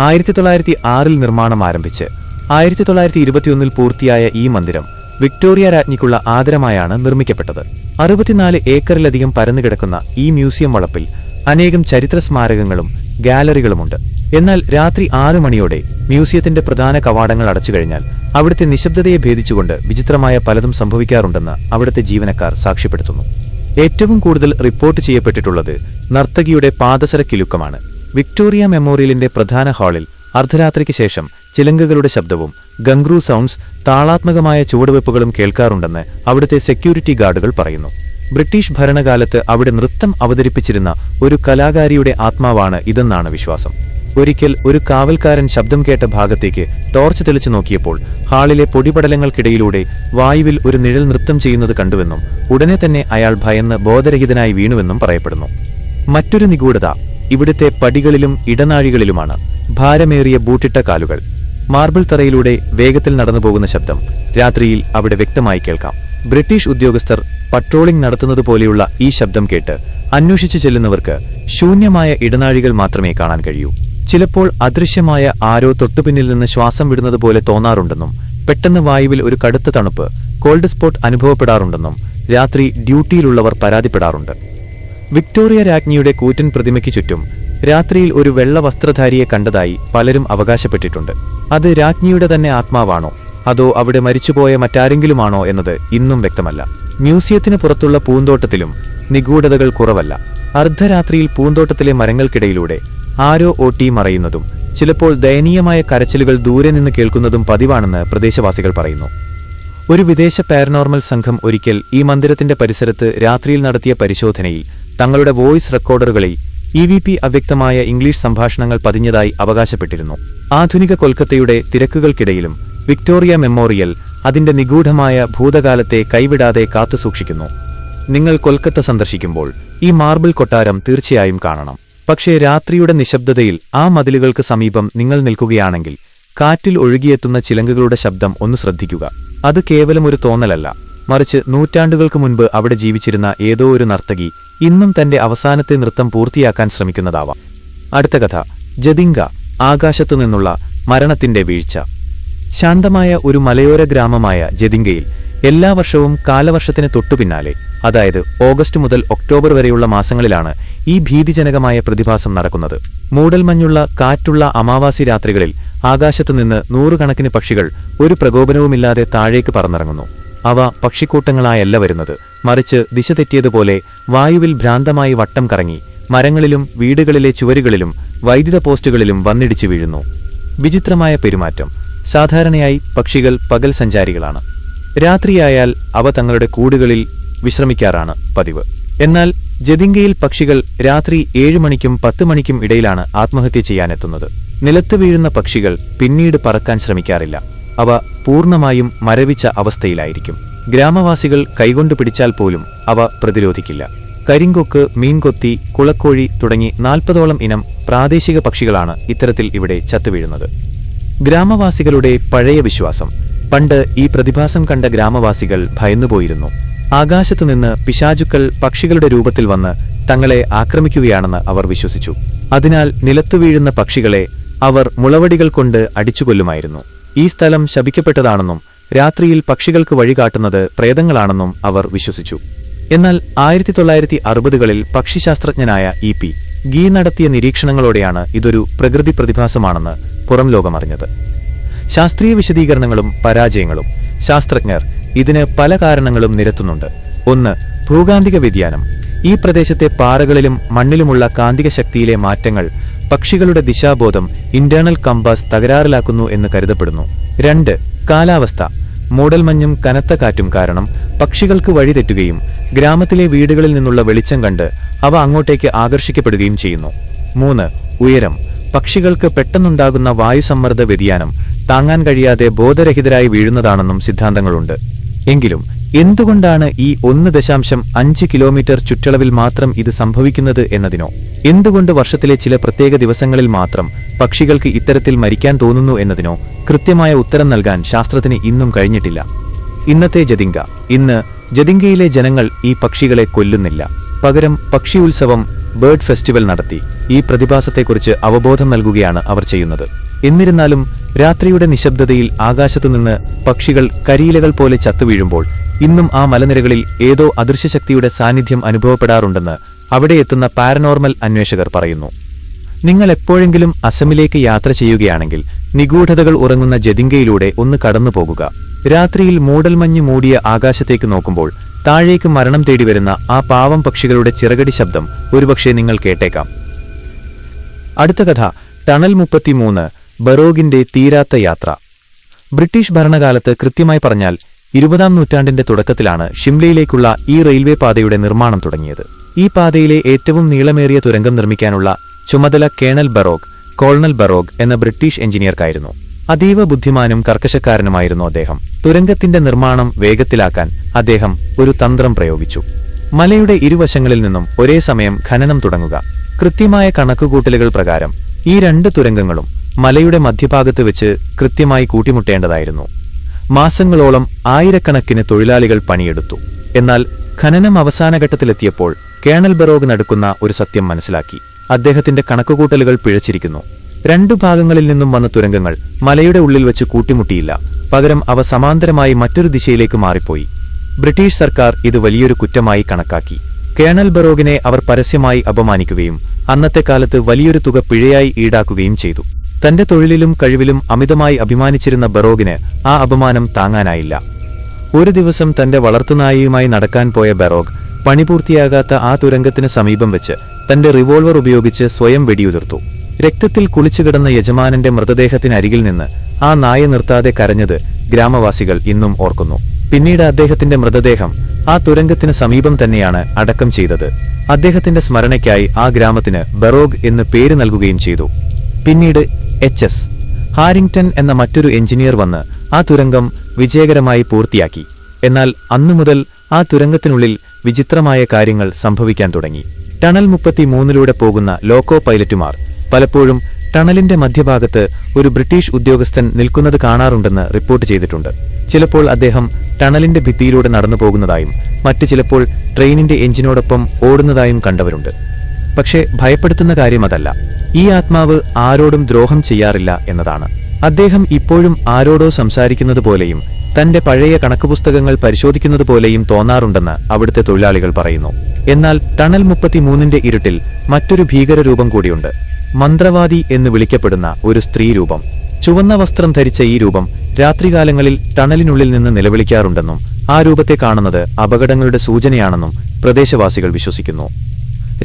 ആയിരത്തി തൊള്ളായിരത്തി ആറിൽ നിർമ്മാണം ആരംഭിച്ച് ആയിരത്തി തൊള്ളായിരത്തി ഇരുപത്തിയൊന്നിൽ പൂർത്തിയായ ഈ മന്ദിരം വിക്ടോറിയ രാജ്ഞിക്കുള്ള ആദരമായാണ് നിർമ്മിക്കപ്പെട്ടത്. അറുപത്തിനാല് ഏക്കറിലധികം പരന്നുകിടക്കുന്ന ഈ മ്യൂസിയം വളപ്പിൽ അനേകം ചരിത്ര സ്മാരകങ്ങളും ഗാലറികളുമുണ്ട്. എന്നാൽ രാത്രി ആറു മണിയോടെ മ്യൂസിയത്തിന്റെ പ്രധാന കവാടങ്ങൾ അടച്ചുകഴിഞ്ഞാൽ അവിടുത്തെ നിശബ്ദതയെ ഭേദിച്ചുകൊണ്ട് വിചിത്രമായ പലതും സംഭവിക്കാറുണ്ടെന്ന് അവിടുത്തെ ജീവനക്കാർ സാക്ഷ്യപ്പെടുത്തുന്നു. ഏറ്റവും കൂടുതൽ റിപ്പോർട്ട് ചെയ്യപ്പെട്ടിട്ടുള്ളത് നർത്തകിയുടെ പാദസര കിലുക്കമാണ്. വിക്ടോറിയ മെമ്മോറിയലിന്റെ പ്രധാന ഹാളിൽ അർദ്ധരാത്രിക്ക് ശേഷം ചിലങ്കകളുടെ ശബ്ദവും ഗംഗ്രൂ സൗണ്ട്സ് താളാത്മകമായ ചുവടുവെപ്പുകളും കേൾക്കാറുണ്ടെന്ന് അവിടുത്തെ സെക്യൂരിറ്റി ഗാർഡുകൾ പറയുന്നു. ബ്രിട്ടീഷ് ഭരണകാലത്ത് അവിടെ നൃത്തം അവതരിപ്പിച്ചിരുന്ന ഒരു കലാകാരിയുടെ ആത്മാവാണ് ഇതെന്നാണ് വിശ്വാസം. ഒരിക്കൽ ഒരു കാവൽക്കാരൻ ശബ്ദം കേട്ട ഭാഗത്തേക്ക് ടോർച്ച് തെളിച്ചു നോക്കിയപ്പോൾ ഹാളിലെ പൊടിപടലങ്ങൾക്കിടയിലൂടെ വായുവിൽ ഒരു നിഴൽ നൃത്തം ചെയ്യുന്നത് കണ്ടുവെന്നും ഉടനെ തന്നെ അയാൾ ഭയന്ന് ബോധരഹിതനായി വീണുവെന്നും പറയപ്പെടുന്നു. മറ്റൊരു നിഗൂഢത ഇവിടുത്തെ പടികളിലും ഇടനാഴികളിലുമാണ് ഭാരമേറിയ ബൂട്ടിട്ട കാലുകൾ. മാർബിൾ തറയിലൂടെ വേഗത്തിൽ നടന്നു പോകുന്ന ശബ്ദം രാത്രിയിൽ അവിടെ വ്യക്തമായി കേൾക്കാം. ബ്രിട്ടീഷ് ഉദ്യോഗസ്ഥർ പട്രോളിംഗ് നടത്തുന്നത് പോലെയുള്ള ഈ ശബ്ദം കേട്ട് അന്വേഷിച്ചു ചെല്ലുന്നവർക്ക് ശൂന്യമായ ഇടനാഴികൾ മാത്രമേ കാണാൻ കഴിയൂ. ചിലപ്പോൾ അദൃശ്യമായ ആരോ തൊട്ടുപിന്നിൽ നിന്ന് ശ്വാസം വിടുന്നത് പോലെ തോന്നാറുണ്ടെന്നും പെട്ടെന്ന് വായുവിൽ ഒരു കടുത്ത തണുപ്പ് കോൾഡ് സ്പോട്ട് അനുഭവപ്പെടാറുണ്ടെന്നും രാത്രി ഡ്യൂട്ടിയിലുള്ളവർ പരാതിപ്പെടാറുണ്ട്. വിക്ടോറിയ രാജ്ഞിയുടെ കൂറ്റൻ പ്രതിമയ്ക്ക് ചുറ്റും രാത്രിയിൽ ഒരു വെള്ള വസ്ത്രധാരിയെ കണ്ടതായി പലരും അവകാശപ്പെട്ടിട്ടുണ്ട്. അത് രാജ്ഞിയുടെ തന്നെ ആത്മാവാണോ? അതോ അവിടെ മരിച്ചുപോയ മറ്റാരെങ്കിലുമാണോ എന്നത് ഇന്നും വ്യക്തമല്ല. മ്യൂസിയത്തിന് പുറത്തുള്ള പൂന്തോട്ടത്തിലും നിഗൂഢതകൾ കുറവല്ല. അർദ്ധരാത്രിയിൽ പൂന്തോട്ടത്തിലെ മരങ്ങൾക്കിടയിലൂടെ ആരോ ഓട്ടി മറയുന്നതും ചിലപ്പോൾ ദയനീയമായ കരച്ചിലുകൾ ദൂരെ നിന്ന് കേൾക്കുന്നതും പതിവാണെന്ന് പ്രദേശവാസികൾ പറയുന്നു. ഒരു വിദേശ പാരനോർമൽ സംഘം ഒരിക്കൽ ഈ മന്ദിരത്തിന്റെ പരിസരത്ത് രാത്രിയിൽ നടത്തിയ പരിശോധനയിൽ തങ്ങളുടെ വോയിസ് റെക്കോർഡറുകളിൽ ഇ വി പി അവ്യക്തമായ ഇംഗ്ലീഷ് സംഭാഷണങ്ങൾ പതിഞ്ഞതായി അവകാശപ്പെട്ടിരുന്നു. ആധുനിക കൊൽക്കത്തയുടെ തിരക്കുകൾക്കിടയിലും വിക്ടോറിയ മെമ്മോറിയൽ അതിന്റെ നിഗൂഢമായ ഭൂതകാലത്തെ കൈവിടാതെ കാത്തുസൂക്ഷിക്കുന്നു. നിങ്ങൾ കൊൽക്കത്ത സന്ദർശിക്കുമ്പോൾ ഈ മാർബിൾ കൊട്ടാരം തീർച്ചയായും കാണണം. പക്ഷേ രാത്രിയുടെ നിശബ്ദതയിൽ ആ മതിലുകൾക്ക് സമീപം നിങ്ങൾ നിൽക്കുകയാണെങ്കിൽ കാറ്റിൽ ഒഴുകിയെത്തുന്ന ചിലങ്കുകളുടെ ശബ്ദം ഒന്ന് ശ്രദ്ധിക്കുക. അത് കേവലം ഒരു തോന്നലല്ല. മറിച്ച് നൂറ്റാണ്ടുകൾക്ക് മുൻപ് അവിടെ ജീവിച്ചിരുന്ന ഏതോ ഒരു നർത്തകി ഇന്നും തന്റെ അവസാനത്തെ നൃത്തം പൂർത്തിയാക്കാൻ ശ്രമിക്കുന്നതാവാം. അടുത്ത കഥ. ജതിങ്ക ആകാശത്തു നിന്നുള്ള മരണത്തിന്റെ വീഴ്ച. ശാന്തമായ ഒരു മലയോര ഗ്രാമമായ ജതിങ്കയിൽ എല്ലാ വർഷവും കാലവർഷത്തിന് തൊട്ടുപിന്നാലെ അതായത് ഓഗസ്റ്റ് മുതൽ ഒക്ടോബർ വരെയുള്ള മാസങ്ങളിലാണ് ഈ ഭീതിജനകമായ പ്രതിഭാസം നടക്കുന്നത്. മൂടൽമഞ്ഞുള്ള കാറ്റുള്ള അമാവാസി രാത്രികളിൽ ആകാശത്തുനിന്ന് നൂറുകണക്കിന് പക്ഷികൾ ഒരു പ്രകോപനവുമില്ലാതെ താഴേക്ക് പറന്നിറങ്ങുന്നു. അവ പക്ഷിക്കൂട്ടങ്ങളായല്ല വരുന്നത്. മറിച്ച് ദിശ തെറ്റിയതുപോലെ വായുവിൽ ഭ്രാന്തമായി വട്ടം കറങ്ങി മരങ്ങളിലും വീടുകളിലെ ചുവരുകളിലും വൈദ്യുത പോസ്റ്റുകളിലും വന്നിടിച്ചു വീഴുന്നു. വിചിത്രമായ പെരുമാറ്റം. സാധാരണയായി പക്ഷികൾ പകൽ സഞ്ചാരികളാണ്. രാത്രിയായാൽ അവ തങ്ങളുടെ കൂടുകളിൽ വിശ്രമിക്കാറാണ് പതിവ്. എന്നാൽ ജതിങ്കയിൽ പക്ഷികൾ രാത്രി ഏഴു മണിക്കും പത്ത് മണിക്കും ഇടയിലാണ് ആത്മഹത്യ ചെയ്യാനെത്തുന്നത്. നിലത്ത് വീഴുന്ന പക്ഷികൾ പിന്നീട് പറക്കാൻ ശ്രമിക്കാറില്ല. അവ പൂർണമായും മരവിച്ച അവസ്ഥയിലായിരിക്കും. ഗ്രാമവാസികൾ കൈകൊണ്ട് പിടിച്ചാൽ പോലും അവ പ്രതിരോധിക്കില്ല. കരിങ്കൊക്ക് മീൻകൊത്തി കുളക്കോഴി തുടങ്ങി നാൽപ്പതോളം ഇനം പ്രാദേശിക പക്ഷികളാണ് ഇത്തരത്തിൽ ഇവിടെ ചത്തുവീഴുന്നത്. ഗ്രാമവാസികളുടെ പഴയ വിശ്വാസം. പണ്ട് ഈ പ്രതിഭാസം കണ്ട ഗ്രാമവാസികൾ ഭയന്നുപോയിരുന്നു. ആകാശത്തുനിന്ന് പിശാചുക്കൾ പക്ഷികളുടെ രൂപത്തിൽ വന്ന് തങ്ങളെ ആക്രമിക്കുകയാണെന്ന് അവർ വിശ്വസിച്ചു. അതിനാൽ നിലത്തു വീഴുന്ന പക്ഷികളെ അവർ മുളവടികൾ കൊണ്ട് അടിച്ചുകൊല്ലുമായിരുന്നു. ഈ സ്ഥലം ശപിക്കപ്പെട്ടതാണെന്നും രാത്രിയിൽ പക്ഷികൾക്ക് വഴികാട്ടുന്നത് പ്രേതങ്ങളാണെന്നും അവർ വിശ്വസിച്ചു. എന്നാൽ ആയിരത്തി തൊള്ളായിരത്തി അറുപതുകളിൽ പക്ഷിശാസ്ത്രജ്ഞനായ ഇ പി ഗീ നടത്തിയ നിരീക്ഷണങ്ങളോടെയാണ് ഇതൊരു പ്രകൃതി പ്രതിഭാസമാണെന്ന് പുറം ലോകമറിഞ്ഞത് ശാസ്ത്രീയ വിശദീകരണങ്ങളും പരാജയങ്ങളും ശാസ്ത്രജ്ഞർ ഇതിന് പല കാരണങ്ങളും നിരത്തുന്നുണ്ട്. ഒന്ന് ഭൂകാന്തിക വ്യതിയാനം. ഈ പ്രദേശത്തെ പാറകളിലും മണ്ണിലുമുള്ള കാന്തിക ശക്തിയിലെ മാറ്റങ്ങൾ പക്ഷികളുടെ ദിശാബോധം ഇന്റേണൽ കമ്പാസ് തകരാറിലാക്കുന്നു എന്ന് കരുതപ്പെടുന്നു. രണ്ട് കാലാവസ്ഥ. മൂടൽമഞ്ഞും കനത്ത കാറ്റും കാരണം പക്ഷികൾക്ക് വഴിതെറ്റുകയും ഗ്രാമത്തിലെ വീടുകളിൽ നിന്നുള്ള വെളിച്ചം കണ്ട് അവ അങ്ങോട്ടേക്ക് ആകർഷിക്കപ്പെടുകയും ചെയ്യുന്നു. മൂന്ന് ഉയരം. പക്ഷികൾക്ക് പെട്ടെന്നുണ്ടാകുന്ന വായുസമ്മർദ്ദ വ്യതിയാനം താങ്ങാൻ കഴിയാതെ ബോധരഹിതരായി വീഴുന്നതാണെന്നും സിദ്ധാന്തങ്ങളുണ്ട്. എങ്കിലും എന്തുകൊണ്ടാണ് ഈ ഒന്ന് ദശാംശം അഞ്ച് കിലോമീറ്റർ ചുറ്റളവിൽ മാത്രം ഇത് സംഭവിക്കുന്നത് എന്നതിനോ? എന്തുകൊണ്ട് വർഷത്തിലെ ചില പ്രത്യേക ദിവസങ്ങളിൽ മാത്രം പക്ഷികൾക്ക് ഇത്തരത്തിൽ മരിക്കാൻ തോന്നുന്നു എന്നതിനോ കൃത്യമായ ഉത്തരം നൽകാൻ ശാസ്ത്രത്തിന് ഇന്നും കഴിഞ്ഞിട്ടില്ല. ഇന്നത്തെ ജതിങ്ക ഇന്ന് ജതിങ്കയിലെ ജനങ്ങൾ ഈ പക്ഷികളെ കൊല്ലുന്നില്ല. പകരം പക്ഷി ഉത്സവം ബേർഡ് ഫെസ്റ്റിവൽ നടത്തി. ഈ പ്രതിഭാസത്തെക്കുറിച്ച് അവബോധം നൽകുകയാണ് അവർ ചെയ്യുന്നത്. എന്നിരുന്നാലും രാത്രിയുടെ നിശബ്ദതയിൽ ആകാശത്തുനിന്ന് പക്ഷികൾ കരിയിലകൾ പോലെ ചത്തുവീഴുമ്പോൾ ഇന്നും ആ മലനിരകളിൽ ഏതോ അദൃശ്യശക്തിയുടെ സാന്നിധ്യം അനുഭവപ്പെടാറുണ്ടെന്ന് അവിടെ എത്തുന്ന പാരനോർമൽ അന്വേഷകർ പറയുന്നു. നിങ്ങൾ എപ്പോഴെങ്കിലും അസമിലേക്ക് യാത്ര ചെയ്യുകയാണെങ്കിൽ നിഗൂഢതകൾ ഉറങ്ങുന്ന ജതിങ്കയിലൂടെ ഒന്ന് കടന്നു പോകുക രാത്രിയിൽ മൂടൽമഞ്ഞ് മൂടിയ ആകാശത്തേക്ക് നോക്കുമ്പോൾ താഴേക്ക് മരണം തേടി വരുന്ന ആ പാവം പക്ഷികളുടെ ചിറകടി ശബ്ദം ഒരുപക്ഷെ നിങ്ങൾ കേട്ടേക്കാം. അടുത്ത കഥ ടണൽ മുപ്പത്തിമൂന്ന് ബറോഗിന്റെ തീരാത്ത യാത്ര. ബ്രിട്ടീഷ് ഭരണകാലത്ത് കൃത്യമായി പറഞ്ഞാൽ ഇരുപതാം നൂറ്റാണ്ടിന്റെ തുടക്കത്തിലാണ് ഷിംലയിലേക്കുള്ള ഈ റെയിൽവേ പാതയുടെ നിർമ്മാണം തുടങ്ങിയത്. ഈ പാതയിലെ ഏറ്റവും നീളമേറിയ തുരങ്കം നിർമ്മിക്കാനുള്ള ചുമതല കേണൽ ബറോഗ് കോളണൽ ബറോഗ് എന്ന ബ്രിട്ടീഷ് എഞ്ചിനീയർക്കായിരുന്നു. അതീവ ബുദ്ധിമാനും കർക്കശക്കാരനുമായിരുന്നു അദ്ദേഹം. തുരങ്കത്തിന്റെ നിർമ്മാണം വേഗത്തിലാക്കാൻ അദ്ദേഹം ഒരു തന്ത്രം പ്രയോഗിച്ചു. മലയുടെ ഇരുവശങ്ങളിൽ നിന്നും ഒരേ സമയം ഖനനം തുടങ്ങുക. കൃത്യമായ കണക്കുകൂട്ടലുകൾ പ്രകാരം ഈ രണ്ട് തുരങ്കങ്ങളും മലയുടെ മധ്യഭാഗത്ത് വെച്ച് കൃത്യമായി കൂട്ടിമുട്ടേണ്ടതായിരുന്നു. മാസങ്ങളോളം ആയിരക്കണക്കിന് തൊഴിലാളികൾ പണിയെടുത്തു. എന്നാൽ ഖനനം അവസാനഘട്ടത്തിലെത്തിയപ്പോൾ കേണൽ ബറോഗ് നടക്കുന്ന ഒരു സത്യം മനസ്സിലാക്കി. അദ്ദേഹത്തിന്റെ കണക്കുകൂട്ടലുകൾ പിഴച്ചിരിക്കുന്നു. രണ്ടു ഭാഗങ്ങളിൽ നിന്നും വന്ന തുരങ്കങ്ങൾ മലയുടെ ഉള്ളിൽ വെച്ച് കൂട്ടിമുട്ടിയില്ല. പകരം അവ സമാന്തരമായി മറ്റൊരു ദിശയിലേക്ക് മാറിപ്പോയി. ബ്രിട്ടീഷ് സർക്കാർ ഇത് വലിയൊരു കുറ്റമായി കണക്കാക്കി. കേണൽ ബറോഗിനെ അവർ പരസ്യമായി അപമാനിക്കുകയും അന്നത്തെ കാലത്ത് വലിയൊരു തുക പിഴയായി ഈടാക്കുകയും ചെയ്തു. തന്റെ തൊഴിലിലും കഴിവിലും അമിതമായി അഭിമാനിച്ചിരുന്ന ബറോഗിന് ആ അപമാനം താങ്ങാനായില്ല. ഒരു ദിവസം തന്റെ വളർത്തുനായയുമായി നടക്കാൻ പോയ ബറോഗ് പണിപൂർത്തിയാകാത്ത ആ തുരങ്കത്തിന് സമീപം വെച്ച് തന്റെ റിവോൾവർ ഉപയോഗിച്ച് സ്വയം വെടിയുതിർത്തു. രക്തത്തിൽ കുളിച്ചുകിടന്ന യജമാനന്റെ മൃതദേഹത്തിനരികിൽ നിന്ന് ആ നായ നിർത്താതെ കരഞ്ഞത് ഗ്രാമവാസികൾ ഇന്നും ഓർക്കുന്നു. പിന്നീട് അദ്ദേഹത്തിന്റെ മൃതദേഹം ആ തുരങ്കത്തിന് സമീപം തന്നെയാണ് അടക്കം ചെയ്തത്. അദ്ദേഹത്തിന്റെ സ്മരണയ്ക്കായി ആ ഗ്രാമത്തിന് ബറോഗ് എന്ന് പേര് നൽകുകയും ചെയ്തു. പിന്നീട് എച്ച് എസ്. ഹാരിങ്ടൺ എന്ന മറ്റൊരു എഞ്ചിനീയർ വന്ന് ആ തുരങ്കം വിജയകരമായി പൂർത്തിയാക്കി. എന്നാൽ അന്നു മുതൽ ആ തുരങ്കത്തിനുള്ളിൽ വിചിത്രമായ കാര്യങ്ങൾ സംഭവിക്കാൻ തുടങ്ങി. ടണൽ മുപ്പത്തിമൂന്നിലൂടെ പോകുന്ന ലോക്കോ പൈലറ്റുമാർ പലപ്പോഴും ടണലിന്റെ മധ്യഭാഗത്ത് ഒരു ബ്രിട്ടീഷ് ഉദ്യോഗസ്ഥൻ നിൽക്കുന്നത് കാണാറുണ്ടെന്ന് റിപ്പോർട്ട് ചെയ്തിട്ടുണ്ട്. ചിലപ്പോൾ അദ്ദേഹം ടണലിന്റെ ഭിത്തിയിലൂടെ നടന്നു പോകുന്നതായും മറ്റു ചിലപ്പോൾ ട്രെയിനിന്റെ എഞ്ചിനോടൊപ്പം ഓടുന്നതായും കണ്ടവരുണ്ട്. പക്ഷേ ഭയപ്പെടുത്തുന്ന കാര്യം അതല്ല. ഈ ആത്മാവ് ആരോടും ദ്രോഹം ചെയ്യാറില്ല എന്നതാണ്. അദ്ദേഹം ഇപ്പോഴും ആരോടോ സംസാരിക്കുന്നത് പോലെയും തന്റെ പഴയ കണക്കുപുസ്തകങ്ങൾ പരിശോധിക്കുന്നത് പോലെയും തോന്നാറുണ്ടെന്ന് അവിടുത്തെ തൊഴിലാളികൾ പറയുന്നു. എന്നാൽ ടണൽ മുപ്പത്തിമൂന്നിന്റെ ഇരുട്ടിൽ മറ്റൊരു ഭീകരരൂപം കൂടിയുണ്ട്. മന്ത്രവാദി എന്ന് വിളിക്കപ്പെടുന്ന ഒരു സ്ത്രീരൂപം ചുവന്ന വസ്ത്രം ധരിച്ച ഈ രൂപം രാത്രികാലങ്ങളിൽ ടണലിനുള്ളിൽ നിന്ന് നിലവിളിക്കാറുണ്ടെന്നും ആ രൂപത്തെ കാണുന്നത് അപകടങ്ങളുടെ സൂചനയാണെന്നും പ്രദേശവാസികൾ വിശ്വസിക്കുന്നു.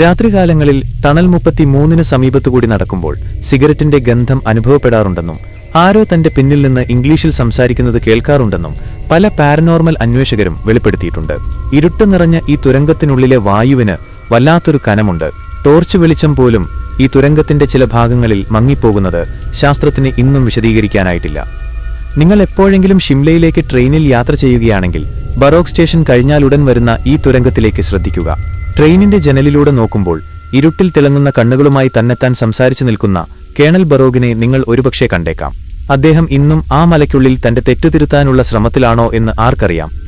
രാത്രികാലങ്ങളിൽ ടണൽ മുപ്പത്തിമൂന്നിന് സമീപത്തുകൂടി നടക്കുമ്പോൾ സിഗരറ്റിന്റെ ഗന്ധം അനുഭവപ്പെടാറുണ്ടെന്നും ആരോ തന്റെ പിന്നിൽ നിന്ന് ഇംഗ്ലീഷിൽ സംസാരിക്കുന്നത് കേൾക്കാറുണ്ടെന്നും പല പാരനോർമൽ അന്വേഷകരും വെളിപ്പെടുത്തിയിട്ടുണ്ട്. ഇരുട്ട് നിറഞ്ഞ ഈ തുരങ്കത്തിനുള്ളിലെ വായുവിന് വല്ലാത്തൊരു കനമുണ്ട്. ടോർച്ച് വെളിച്ചം പോലും ഈ തുരങ്കത്തിന്റെ ചില ഭാഗങ്ങളിൽ മങ്ങിപ്പോകുന്നത് ശാസ്ത്രത്തിന് ഇന്നും വിശദീകരിക്കാനായിട്ടില്ല. നിങ്ങൾ എപ്പോഴെങ്കിലും ഷിംലയിലേക്ക് ട്രെയിനിൽ യാത്ര ചെയ്യുകയാണെങ്കിൽ ബറോക്ക് സ്റ്റേഷൻ കഴിഞ്ഞാലുടൻ വരുന്ന ഈ തുരങ്കത്തിലേക്ക് ശ്രദ്ധിക്കുക. ട്രെയിനിന്റെ ജനലിലൂടെ നോക്കുമ്പോൾ ഇരുട്ടിൽ തിളങ്ങുന്ന കണ്ണുകളുമായി തന്നെത്താൻ സംസാരിച്ചു നിൽക്കുന്ന കേണൽ ബറോഗിനെ നിങ്ങൾ ഒരുപക്ഷെ കണ്ടേക്കാം. അദ്ദേഹം ഇന്നും ആ മലയ്ക്കുള്ളിൽ തന്റെ തെറ്റുതിരുത്താനുള്ള ശ്രമത്തിലാണോ എന്ന് ആർക്കറിയാം.